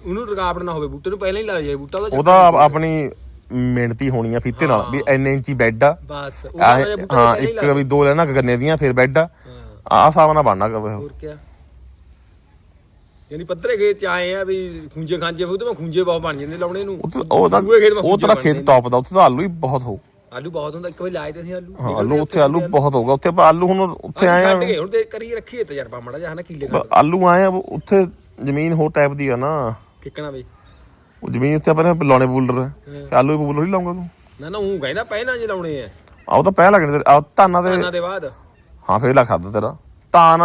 ਉਹਨੂੰ ਰੁਕਾਵਟ ਨਾ ਹੋਵੇ ਬੂਟੇ ਨੂੰ ਪਹਿਲਾਂ ਹੀ ਲਾ ਜਾਏ ਬੂਟਾ ਉਹਦਾ
ਉਹਦਾ ਆਪ- ਆਪਣੀ ਮਿਹਨਤੀ ਹੋਣੀ ਆ ਫੀਤੇ ਨਾਲ ਵੀ ਇੰਨੇ ਇੰਚੀ ਬੈੱਡ ਆ।
ਬਸ ਉਹ
ਆਹ,
ਵਾਲਾ ਬੂਟਾ
ਹਾਂ
ਪਹਿਲਾਂ ਹੀ
ਇੱਕ ਵੀ ਦੋ ਲੈਣਾ ਗੰਨੇ ਦੀਆਂ ਫਿਰ ਬੈੱਡ ਆ।
ਹਾਂ।
ਆਹ ਹਿਸਾਬ ਨਾਲ ਬਣਨਾ ਕਵੇ
ਹੋਰ ਕਿਆ? ਯਾਨੀ ਪੱਧਰੇ ਖੇਤ ਚ ਆਏ ਆ ਵੀ ਖੁੰਝੇ ਖਾਂਜੇ ਉਹਦੇ ਮੈਂ ਖੁੰਝੇ ਬਹੁਤ ਬਣ ਜਾਂਦੇ ਲਾਉਣੇ ਨੂੰ।
ਉਹ ਤਾਂ- ਉਹ ਤਾਂ
ਦੂਏ ਖੇਤ ਮੈਂ
ਉਹ
ਖੁੰਝੇ ਬਣਦੇ
ਖੇਤ ਟੌਪ ਦਾ ਉੱਥੇ ਤਾਂ ਆਲੂ ਹੀ ਬਹੁਤ ਹੋਊ
ਆਲੂ ਬਹੁਤ ਹੁੰਦਾ ਇੱਕ ਵਾਰੀ ਲਾਏ ਤੇ ਅਸੀਂ ਆਲੂ।
ਹਾਂ ਆਲੂ ਉੱਥੇ ਆਲੂ ਬਹੁਤ ਹੋਊਗਾ ਉੱਥੇ ਆਪਾਂ ਆਲੂ ਹੁਣ ਉੱਥੇ ਆਏ ਆ।
ਗਏ ਹੁਣ ਤੇ ਕਰੀ ਰੱਖੀਏ ਤਜਰਬਾ ਮੜਾ ਜਾ ਹਨਾ ਕੀਲੇ ਖਾ
ਆਲੂ ਆਏ ਆ ਉੱਥੇ ਜ਼ਮੀਨ ਹੋਰ ਟਾਈਪ ਦੀ ਆ ਨਾ।
ਕਿੱਕਣਾ ਬਈ?
ਉਹ ਜ਼ਮੀਨ ਉੱਤੇ ਆਪਾਂ ਨੇ ਲਾਉਣੇ ਬੂਲਰ ਤੇ ਆਲੂ ਬੂਲਰ ਹੀ ਲਾਉਂਗਾ ਤੂੰ?
ਨਾ ਨਾ ਉਹ ਕਹਿੰਦਾ ਪਹਿਲਾਂ ਜੇ ਲਾਉਣੇ ਆ।
ਆਹ ਉਹ ਤਾਂ ਪਹਿ ਲੱਗਣੇ ਆ ਧਾਨਾਂ ਦੇ
ਉਹਨਾਂ ਦੇ ਬਾਅਦ?
ਹਾਂ ਫੇਰ ਲਾ ਖਾਦਾ ਤੇਰਾ। ਧਾਨ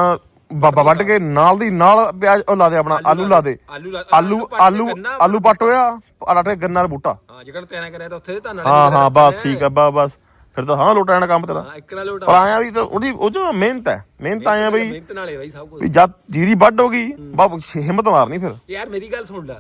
ਬਾਬਾ ਵੱਢ ਕੇ ਨਾਲ ਦੀ ਨਾਲ ਪਿਆਜ਼ ਉਹ ਲਾ ਦੇ ਆਪਣਾ ਆਲੂ ਲਾ ਦੇ।
ਆਲੂ
ਆਲੂ ਆਲੂ ਪੱਟ ਹੋਇਆ ਆਟੇ ਗੰਨਾ ਦਾ ਬੂਟਾ।
ਹਾਂ ਜਿਹੜਾ ਤੈਨਾਂ ਕਰਿਆ ਤਾਂ ਉੱਥੇ ਤਾਂ
ਹਾਂ ਹਾਂ ਬਸ ਠੀਕ ਆ ਬਸ ਬਸ। ਫਿਰ ਤਾਂ ਹਾਂ ਲੋਟਾਣਾ ਕੰਮ ਤੇਰਾ।
ਹਾਂ ਲੋਟ।
ਪਰ ਆਇਆ ਵੀ ਤਾਂ ਉਹਦੀ ਉਹ ਚ ਮਿਹਨਤ ਹੈ। ਮਿਹਨਤ ਆਇਆ ਬਈ।
ਮਿਹਨਤ ਨਾਲੇ ਬਾਈ ਸਭ ਕੁਝ
ਵੀ ਜਦ ਜੀਰੀ ਵੱਢ ਹੋ ਗਈ ਬਾਬ ਹਿੰਮਤ ਮਾਰਨੀ ਫਿਰ।
ਯਾਰ ਮੇਰੀ ਗੱਲ ਸੁਣ ਲੈ।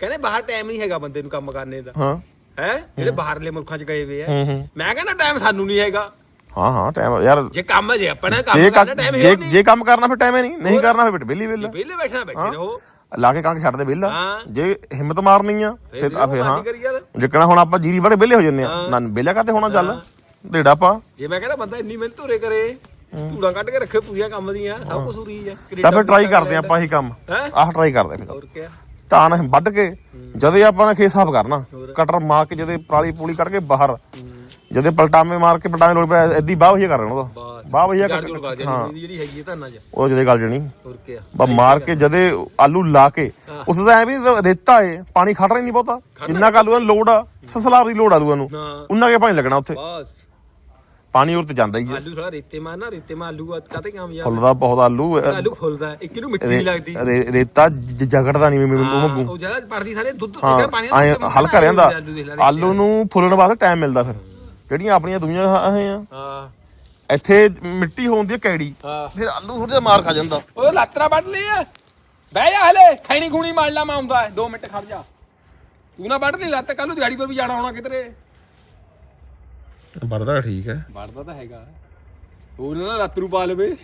ਕਹਿੰਦੇ ਬਾਹਰ ਟਾਈਮ ਨਹੀਂ ਹੈਗਾ ਬੰਦੇ ਨੂੰ ਕੰਮ ਕਰਨੇ ਦਾ।
ਹਾਂ।
ਹੈ? ਜਿਹੜੇ ਬਾਹਰਲੇ ਮੁਲਕਾਂ 'ਚ ਗਏ ਵੇ ਆ।
ਹੂੰ ਹੂੰ।
ਮੈਂ ਕਹਿੰਦਾ ਟਾਈਮ ਸਾਨੂੰ ਨਹੀਂ ਹੈਗਾ।
ਹਾਂ ਹਾਂ ਟਾਈਮ ਯਾਰ
ਜੇ ਕੰਮ ਜੇ ਆਪਣਾ
ਜੇ
ਕੰਮ
ਕੰਮ-
ਕਰਨਾ ਟਾਈਮ
ਜੇ ਜੇ ਕੰਮ ਕਰਨਾ ਫਿਰ ਟਾਈਮ ਹੈ ਨਹੀਂ ਨਹੀਂ ਕਰਨਾ ਫਿਰ ਵਿਹਲੀ ਵਿਹਲਾ।
ਵਿਹਲੇ ਬੈਠਣਾ ਬੈਠੇ ਰਹੋ।
ਲਾ ਕੇ ਕਣਕ ਛੱਡ ਦੇ ਵਿਹਲਾ।
ਹਾਂ।
ਜੇ ਹਿੰਮਤ ਮਾਰਨੀ ਆ ਫਿਰ ਆ ਫਿਰ ਹਾਂ।
ਕਰੀ ਯਾਰ
ਜਿੱਕਣਾ ਹੁਣ ਆਪਾਂ ਜੀਰੀ ਵੱਢ ਵਿਹਲੇ ਹੋ ਜੰਨੇ ਆ। ਨਾ ਵਿਹਲਾ ਕਾਤੇ ਹੋਣਾ ਚੱਲ? ਢੇੜਾ ਪਾ।
ਜੇ ਮੈਂ ਕਹਿੰਦਾ ਬੰਦਾ ਇੰਨੀ ਮਿਹਨਤ ਹੋਰੇ ਕਰੇ ਧੂੜਾਂ ਕੱਢ ਕੇ ਰੱਖੇ ਪੂਰੀਆਂ ਕੰਮ ਦੀਆਂ ਸਭ ਕੁਝ ਉਰੀ ਆ।
ਤਾਂ ਫਿਰ ਟਰਾਈ ਕਰਦੇ ਆਪਾਂ ਇਹੀ ਕੰਮ? ਆਹ ਟਰਾਈ ਕਰਦੇ ਫਿਰ।
ਹੋਰ ਕੀ
ਧਾਨ ਵੱਢ ਕੇ ਜਦੇ ਆਪਾਂ ਨੇ ਖੇਤ ਸਾਫ਼ ਕਰਨਾ ਕਟਰ ਮਾਰ ਕੇ ਜਦੇ ਪਰਾਲੀ ਪੂਲੀ ਕੱਢ ਕੇ ਬਾਹਰ ਜਦੇ ਪਲਟਾਵੇਂ ਮਾਰ ਕੇ ਪਲਟਾਵੇਂ ਲੋੜ ਪਿਆ ਐਦੀ ਬਾਹ ਵਹੀਆ ਕਰ ਲੈਣਾ ਉਹਦਾ। ਬਾਹ ਵਹੀਆ ਕਰ
ਜਿਹੜੀ ਹੈਗੀ ਹੈ ਧਾਨਾਂ 'ਚ।
ਉਹ ਜਦੇ ਗਲ ਜਣੀ।
ਹੋਰ ਕੀ ਆ
ਬਾ ਮਾਰ ਕੇ ਜਦੇ ਆਲੂ ਲਾ ਕੇ ਉਸ ਦਾ ਐ ਵੀ ਰੇਤਾ ਏ ਪਾਣੀ ਖੜ ਰਹੀ ਨਹੀਂ ਬਹੁਤਾ। ਜਿੰਨਾ ਕੁ ਆਲੂਆਂ ਨੂੰ ਲੋੜ ਆ ਸਸਲਾਬ ਦੀ ਲੋੜ ਆਲੂਆਂ ਨੂੰ। ਉਹਨਾਂ ਕੇ ਪਾਣੀ ਲੱਗਣਾ ਉੱਥੇ।
ਬਸ।
ਪਾਣੀ ਤੇ ਜਾਂਦਾ ਹੀ ਹੈ।
ਆਲੂ ਥੋੜਾ ਰੇਤੇ ਮਾਰ ਨਾ ਰੇਤੇ ਮਾਰ ਆਲੂ ਕਾਤੇ ਕਾਮਯਾਬ
ਫੁੱਲਦਾ ਬਹੁਤ ਆਲੂ ਹੈ।
ਆਲੂ ਫੁੱਲਦਾ ਹੈ। ਇੱਕ ਨੂੰ ਮਿੱਟੀ
ਰੇ-
ਨਹੀਂ ਲੱਗਦੀ।
ਰੇ- ਰੇਤਾ ਜ- ਜਗੜਦਾ ਨਹੀਂ ਮੈਨੂੰ
ਹਾਂ,
ਮੰਗੂ
ਉਹ ਜਿਹੜਾ ਪੜਦੀ ਸਾਰੇ ਦੁੱਧ
ਹਾਂ
ਪਾਣੀ ਦਾ
ਐਂ
ਦੁੱਧ
ਹਲਕਾ ਰਹਿੰਦਾ।
ਆਲੂ ਦੇਖ ਲੈ,
ਆਲੂ ਨੂੰ ਫੁੱਲਣ ਵਾਸਤੇ ਟਾਈਮ ਮਿਲਦਾ ਫਿਰ। ਜਿਹੜੀਆਂ ਆਪਣੀਆਂ ਦੁਨੀਆਂ ਆਹੇ ਆ?
ਹਾਂ।
ਇੱਥੇ ਮਿੱਟੀ ਹੁੰਦੀ ਹੈ ਕੈੜੀ।
ਹਾਂ।
ਫਿਰ ਆਲੂ ਥੋੜਾ ਜਿਹਾ ਮਾਰ ਖਾ ਜਾਂਦਾ।
ਉਹ ਲਾਤਰਾ ਵੱਢ ਲਈ ਆ। ਬਹਿ ਜਾ ਹਲੇ ਖੈਣੀ ਖੂਣੀ ਮਾਰ ਲਾ ਮੈਂ ਆਉਂਦਾ 2 ਮਿੰਟ ਖੜ ਜਾ। ਤੂੰ ਨਾ ਵੱਢ ਲਈ ਲੱਤ ਕੱਲ ਨੂੰ ਦਿਹਾੜੀ ਪਰ ਵੀ ਜਾਣਾ ਹੋਣਾ ਕਿਧਰੇ।
ਵੜਦਾ ਠੀਕ ਹੈ।
ਵੱਢਦਾ ਤਾਂ ਹੈਗਾ। ਉਹ ਨਾ ਲੱਤ ਨੂੰ ਪਾ ਲਵੇ।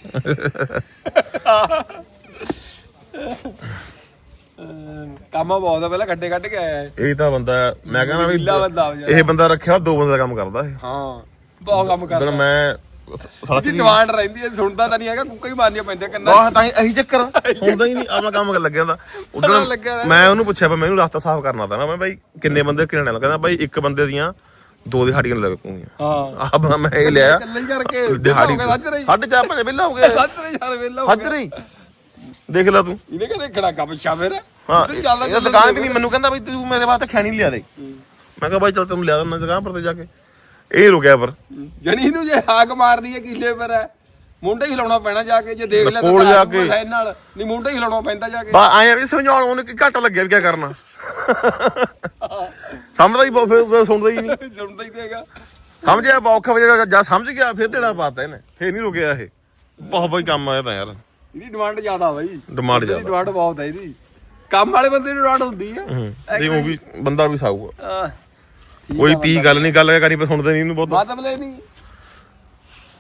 ਕੰਮ ਬਹੁਤ ਆ ਪਹਿਲਾਂ ਗੱਡੇ ਕੱਢ ਕੇ ਆਇਆ ਹੈ।
ਇਹ ਤਾਂ ਬੰਦਾ ਮੈਂ ਕਹਿੰਦਾ ਵੀ
ਬੰਦਾ ਹੋ।
ਇਹ ਬੰਦਾ ਰੱਖਿਆ ਦੋ ਬੰਦੇ ਦਾ ਕੰਮ ਕਰਦਾ ਇਹ।
ਹਾਂ ਬਹੁਤ ਕੰਮ
ਜਦੋਂ
ਕਰਦਾ
ਮੈਂ ਸੜਕ
ਇਹਦੀ ਡਿਮਾਂਡ ਰਹਿੰਦੀ ਹੈ ਸੁਣਦਾ ਤਾਂ ਨਹੀਂ ਹੈਗਾ ਕੁੱਕਾ ਹੀ ਮਾਰਨੀਆਂ ਪੈਂਦੀਆਂ ਕੰਨਾਂ।
ਵਾਹ ਤਾਂ ਇਹੀ ਚੱਕਰ ਆ। ਸੁਣਦਾ ਹੀ ਨਹੀਂ ਆਪਣਾ ਕੰਮ ਕਰ ਲੱਗਿਆ ਦਾ
ਪਤਾ ਲੱਗਿਆ
ਉਦੋਂ ਮੈਂ ਉਹਨੂੰ ਪੁੱਛਿਆ ਮੈਨੂੰ ਰਸਤਾ ਸਾਫ਼ ਕਰਨਾ ਤਾਂ। ਨਾ ਮੈਂ ਬਾਈ ਕਿੰਨੇ ਬੰਦੇ ਕਿਹਨੇ ਕਹਿੰਦਾ ਬਾਈ ਇੱਕ ਬੰਦੇ ਦੀਆਂ ਦੋ ਦਿਹਾੜੀਆਂ ਲੱਗੂਗੀਆਂ
ਹਾਂ।
ਆਹ ਮੈਂ ਇਹ ਲਿਆ।
ਇਕੱਲਾ ਹੀ ਕਰਕੇ
ਦਿਹਾੜੀ
ਸੱਜ ਰਹੀ।
ਸਾਢੇ ਚਾਰ ਪੰਜ ਬਿੱਲ ਹੋ ਗਏ
ਸੱਜ ਰਹੀ ਯਾਰ ਵੇਲਾ
ਹੱਜ ਰਹੀ। ਦੇਖ ਲੈ ਤੂੰ।
ਇਹਨੇ ਕਹਿੰਦੇ ਖੜਾ ਕੰਮ ਸ਼ਾਮੇਰ
ਹਾਂ ਇਹ ਦੁਕਾਨ ਵੀ ਨਹੀਂ ਮੈਨੂੰ ਕਹਿੰਦਾ ਬਈ ਤੂੰ ਮੇਰੇ ਵਾਸਤੇ ਖੈਣੀ ਲਿਆ ਦੇ। ਮੈਂ ਕਿਹਾ ਬਾਈ ਚੱਲ ਤੈਨੂੰ ਲਿਆ ਦਿੰਦਾ ਦੁਕਾਨ ਪਰ ਤੇ ਜਾ ਕੇ। ਇਹ ਰੁਕਿਆ ਪਰ।
ਜਣੀ ਨੂੰ ਜੇ ਹਾਕ ਮਾਰਦੀ ਹੈ ਕਿੱਲੇ ਪਰ ਹੈ। ਮੁੰਡਾ ਹੀ ਹਿਲਾਉਣਾ ਪੈਣਾ ਜਾ ਕੇ ਜੇ ਦੇਖ ਲੈ
ਕੋਲ ਜਾ ਕੇ।
ਨਾਲ। ਨਹੀਂ ਮੁੰਡਾ ਹੀ ਹਿਲਾਉਣਾ ਪੈਂਦਾ ਜਾ ਕੇ।
ਬਾ ਆਇਆ ਵੀ ਸਮਝਾਉਣ ਉਹਨੂੰ ਕੀ ਘੱਟ ਲੱਗਿਆ ਵੀ ਕੀ ਕਰਨਾ। ਸਮਝਦਾ ਹੀ ਬਹੁਤ ਫਿਰ ਸੁਣਦਾ ਹੀ ਨਹੀਂ।
ਸੁਣਦਾ ਹੀ ਨਹੀਂਗਾ
ਸਮਝਿਆ ਬੌਖਾ ਵਜੇ ਜਾਂ ਸਮਝ ਗਿਆ ਫਿਰ ਤੇੜਾ ਪਾਤਾ ਇਹਨੇ। ਫਿਰ ਨਹੀਂ ਰੁਕਿਆ ਇਹ। ਬਹੁਤ ਬਈ ਕੰਮ ਆਇਆ ਤਾਂ ਯਾਰ।
ਇਹਦੀ ਡਿਮਾਂਡ ਜ਼ਿਆਦਾ ਬਾਈ।
ਡਿਮਾਂਡ ਜ਼ਿਆਦਾ।
ਡਿਮਾਂਡ ਬਹੁਤ ਹੈ ਇਹਦੀ। ਕੰਮ ਵਾਲੇ ਬੰਦੇ ਦੀ ਡਿਮਾਂਡ ਹੁੰਦੀ ਹੈ
ਹੂੰ ਤੇ ਉਹ ਵੀ ਬੰਦਾ ਵੀ ਸਾਊਗਾ ਕੋਈ
ਆ
ਤੀ। ਗੱਲ ਨਹੀਂ ਗੱਲ ਕਰੀ ਪਰ ਸੁਣਦੇ ਨਹੀਂ ਇਹਨੂੰ ਬਹੁਤ।
ਮਤਲਬ ਨਹੀਂ।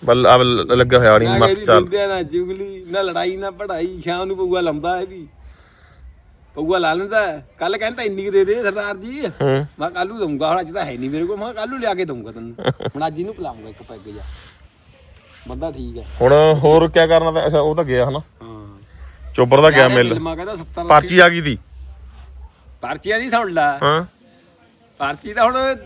ਬੱਲ ਆ ਲੱਗਾ ਹੋਇਆ ਨਹੀਂ
ਨਾ
ਮਸਤ ਚੱਲ।
ਨਾ ਜੁਗਲੀ ਨਾ ਲੜਾਈ ਨਾ ਪੜਾਈ ਸ਼ਾਮ ਨੂੰ ਪਊਆ ਲਾਉਂਦਾ ਇਹ ਵੀ ਪਊਆ ਲਾ ਲੈਂਦਾ ਕੱਲ ਕਹਿੰਦਾ ਇੰਨੀ ਕੁ ਦੇ ਦੇ ਸਰਦਾਰ ਜੀ। ਮੈਂ ਕੱਲੂ ਦਊਂਗਾ ਹੁਣ ਅੱਜ ਤਾਂ ਹੈ ਨਹੀਂ ਮੇਰੇ ਕੋਲ। ਮੈਂ ਕੱਲੂ ਲਿਆ ਕੇ ਦਊਂਗਾ ਤੈਨੂੰ। ਹੁਣ ਅੱਜ ਇਹਨੂੰ ਪਿਲਾਉਂਗਾ ਇੱਕ ਪੈਗ ਜਾ ਬੰਦਾ ਠੀਕ ਹੈ।
ਹੁਣ ਹੋਰ ਕੀ ਕਰਨਾ ਤਾਂ ਅੱਛਾ ਉਹ ਤਾਂ ਗਿਆ ਹਨਾ।
ਹਾਂ।
ਚੋਬਰ ਦਾ ਗਿਆ ਮਿਲ।
ਮੈਂ ਕਹਿੰਦਾ 70 ਲੱਖ
ਪਰਚੀ ਆ ਗਈ ਦੀ।
ਪਰਚੀਆਂ ਦੀ ਸੁਣ ਲੈ।
ਹਾਂ।
ਪਰਚੀ ਤਾਂ ਹੁਣ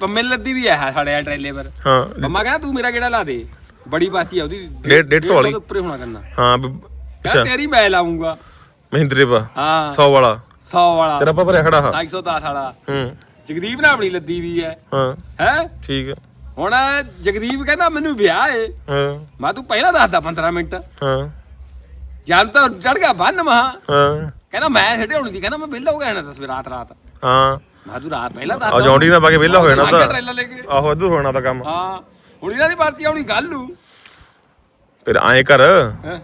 ਪੰਮੇ ਲੱਦੀ ਵੀ ਹੈ ਸਾਡੇ ਆ ਟ੍ਰੇਲੇ ਪਰ।
ਹਾਂ।
ਮੰਮਾ ਕਹਿੰਦਾ ਤੂੰ ਮੇਰਾ ਕਿਹੜਾ ਲਾ ਦੇ? ਬੜੀ ਪਰਚੀ ਆ ਉਹਦੀ।
ਡੇਢ- ਡੇਢ ਸੌ ਵਾਲੀ।
ਉੱਪਰ ਹੀ ਹੋਣਾ ਕਰਨਾ।
ਹਾਂ
ਕਹਿੰਦਾ ਤੇਰੀ ਮੈਂ ਲਾਉਂਗਾ
ਮਹਿੰਦਰੇ ਪਾ।
ਹਾਂ।
100 ਵਾਲਾ।
100 ਵਾਲਾ।
ਤੇਰਾ ਪਾ ਭਰਿਆ ਖੜਾ ਹਾਂ।
110 ਵਾਲਾ।
ਹੂੰ।
ਜਗਦੀਪ ਨਾਲ ਆਪਣੀ ਲੱਦੀ ਵੀ ਹੈ।
ਹਾਂ।
ਹੈ?
ਠੀਕ ਹੈ
ਹੁਣ ਜਗਦੀਪ ਕਹਿੰਦਾ ਮੈਨੂੰ ਵਿਆਹ ਏ।
ਹਾਂ।
ਮੈਂ ਤੂੰ ਪਹਿਲਾਂ ਦੱਸਦਾ 15 ਮਿੰਟ।
ਹਾਂ।
ਜਾਂ ਤਾਂ ਚੜ ਗਿਆ ਬੰਨ ਮਹਾ।
ਹਾਂ।
ਕਹਿੰਦਾ ਮੈਂ ਸਿੱਟੇ ਹੋਣੀ ਦੀ ਕਹਿੰਦਾ ਮੈਂ ਵਿਹਲਾ ਹੋ ਗਿਆ ਨਾ ਤਸਵੀਰ ਰਾਤ ਰਾਤ।
ਹਾਂ।
ਮੈਂ ਤੂੰ ਰਾਤ ਪਹਿਲਾਂ
ਆ
ਦੱਸ
ਜੌਂਡੀ ਦਾ। ਪਾ ਕੇ ਵਿਹਲਾ ਹੋ ਜਾਣਾ ਉਹਦਾ
ਟ੍ਰੇਲਰ ਲੈ ਕੇ।
ਆਹੋ ਇਧਰ ਹੋਣਾ ਤਾਂ ਕੰਮ।
ਹਾਂ। ਹੁਣ ਇਹਨਾਂ ਦੀ ਪਾਰਟੀ ਆਉਣੀ ਗੱਲ ਨੂੰ।
ਫਿਰ ਐਂ ਕਰ।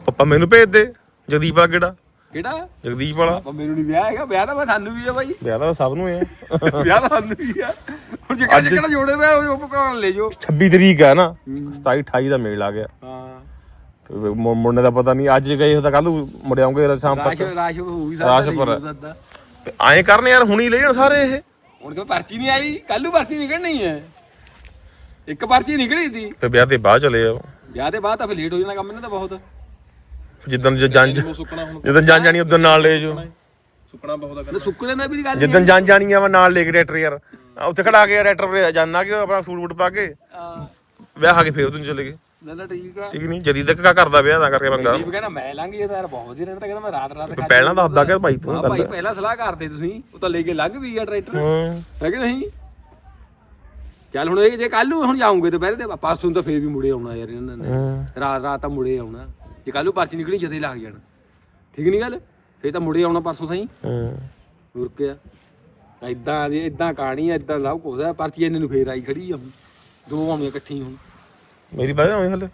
ਪਪਾ ਮੈਨੂੰ ਭੇਜ ਦੇ। ਜਗਦੀਪ ਵਾਲਾ ਕਿਹੜਾ?
ਕਿਹੜਾ?
ਜਗਦੀਪ ਵਾਲਾ।
ਆਪਾਂ ਮੈਨੂੰ ਨਹੀਂ ਵਿਆਹ ਹੈਗਾ ਵਿਆਹ ਤਾਂ ਮੈਂ ਤੁਹਾਨੂੰ ਵੀ ਆ ਬਾਈ।
ਵਿਆਹ ਤਾਂ ਸਭ ਨੂੰ ਹੈ
ਵਿਆਹ ਤਾਂ ਸਾਨੂੰ ਵੀ ਆ। ਹੁਣ ਜੇ ਕਿਹੜਾ ਜਿਹੜਾ ਜੋੜੇ ਵੇ ਉਹ ਪਕਾਉਣ ਲੈ ਜਾਓ।
26 ਤਰੀਕ ਹੈ ਨਾ 27 28 ਦਾ ਮੇਲ ਆ ਗਿਆ।
ਹਾਂ।
ਫਿਰ ਮੁ- ਮੁੜਨੇ ਦਾ ਪਤਾ ਨਹੀਂ ਅੱਜ ਗਏ ਤਾਂ ਕੱਲ ਮੁੜ ਆਉਂਗੇ ਸ਼ਾਮ ਤੱਕ।
ਰਾਸ਼
ਰਾਸ਼
ਸਾਰਾ
ਪਰ।
ਸਕਦਾ
ਤੇ ਐਂ ਕਰਨ ਯਾਰ ਹੁਣੀ ਲੈ ਜਾਣ ਸਾਰੇ ਇਹ।
ਹੁਣ ਕੋਈ ਪਰਚੀ ਨਹੀਂ ਆਈ? ਕੱਲ ਨੂੰ ਪਰਚੀ ਨਿਕਲਣੀ ਹੈ। ਇੱਕ ਪਰਚੀ ਨਿਕਲੀ ਸੀ।
ਫਿਰ ਵਿਆਹ ਤੇ ਬਾਅਦ ਚਲੇ ਜਾਓ
ਵਿਆਹ ਦੇ ਬਾਅਦ ਤਾਂ ਫਿਰ ਲੇਟ ਹੋ ਜਾਣਾ ਕੰਮ ਇਹਨਾਂ ਦਾ ਬਹੁਤ।
ਜਿੱਦਣ ਜ- ਜੰਜ ਜਿੱਦਣ ਜੰਜ ਜਾਣੀ ਉਦੋਂ ਨਾਲ ਲੈ ਜਾਓ।
ਸੁੱਕਣਾ ਬਹੁਤ ਆ
ਤੇ ਸੁੱਕਣੇ ਦਾ ਵੀ ਗੱਲ
ਜਿੱਦਣ ਜੰਜ ਜਾਣੀ ਆ ਮੈਂ ਨਾਲ ਲੈ ਕੇ ਟਰੈਕਟਰ ਯਾਰ। ਉੱਥੇ ਖੜਾ ਕੇ ਰੈਟਰ ਤੇ ਜਾਣਾ ਕਿ ਆਪਣਾ ਸੂਟ ਬੂਟ ਪਾ ਕੇ। ਵਿਆਹ ਆ ਕੇ ਫੇਰ ਉਦੋਂ ਚਲੇ ਗਏ।
ਨਾ ਨਾ ਠੀਕ ਆ।
ਠੀਕ ਨਹੀਂ ਜਦੀ ਤੱਕ ਕਾ ਕਰਦਾ ਵਿਆਹ ਤਾਂ ਕਰਕੇ ਮੰਗਾ
ਦੀਪ ਕਹਿੰਦਾ ਮੈਂ ਲੰਘ ਗਿਆ ਤਾਂ ਯਾਰ ਬਹੁਤ ਵਧੀਆ ਕਹਿੰਦਾ ਮੈਂ ਰਾਤ ਰਾਤ ਖਾ
ਪਹਿਲਾਂ ਦੱਸਦਾ ਕਿ ਭਾਈ ਤੂੰ
ਹਾਂ ਭਾਈ ਪਹਿਲਾਂ ਸਲਾਹ ਕਰਦੇ ਤੁਸੀਂ ਉਹ ਤਾਂ ਲੈ ਕੇ ਲੰਘ ਵੀ ਟਰੈਕਟਰ।
ਹੂੰ।
ਹੈ ਕਿ ਨਹੀਂ? ਚੱਲ ਹੁਣ ਇਹ ਜੇ ਕੱਲ ਨੂੰ ਹੁਣ ਜਾਉਂਗੇ ਦੁਪਹਿਰੇ ਤੇ ਪਾਸੋਂ ਤਾਂ ਫੇਰ ਵੀ ਮੁੜੇ ਆਉਣਾ ਯਾਰ ਇਹਨਾਂ ਨੇ।
ਹੂੰ।
ਰਾਤ ਰਾਤ ਤਾਂ ਮੁੜੇ ਆਉਣਾ। ਜੇ ਕੱਲ ਨੂੰ ਪਰਚੀ ਨਿਕਲੀ ਜਦੇ ਲੱਗ ਜਾਣਾ। ਠੀਕ ਨਹੀਂ ਗੱਲ? ਫੇਰ ਤਾਂ ਮੁੜੇ ਆਉਣਾ ਪਰਸੋਂ ਸਹੀ।
ਹੂੰ।
ਮੁਰ ਕੇ ਇਦਾਂ ਦੀ ਇਦਾਂ ਕਹਾਣੀ ਇਦਾਂ ਸਭ ਕੁਝ ਪਰਚੀ ਇਹਨੇ ਨੂੰ ਫੇਰ ਆਈ ਖੜੀ ਆ। ਦੋ ਆਉਣੀਆਂ ਇਕੱਠੀਆਂ ਹੁਣ।
ਮੇਰੀ ਬਾਤ ਨਹੀਂ ਹਲੇ?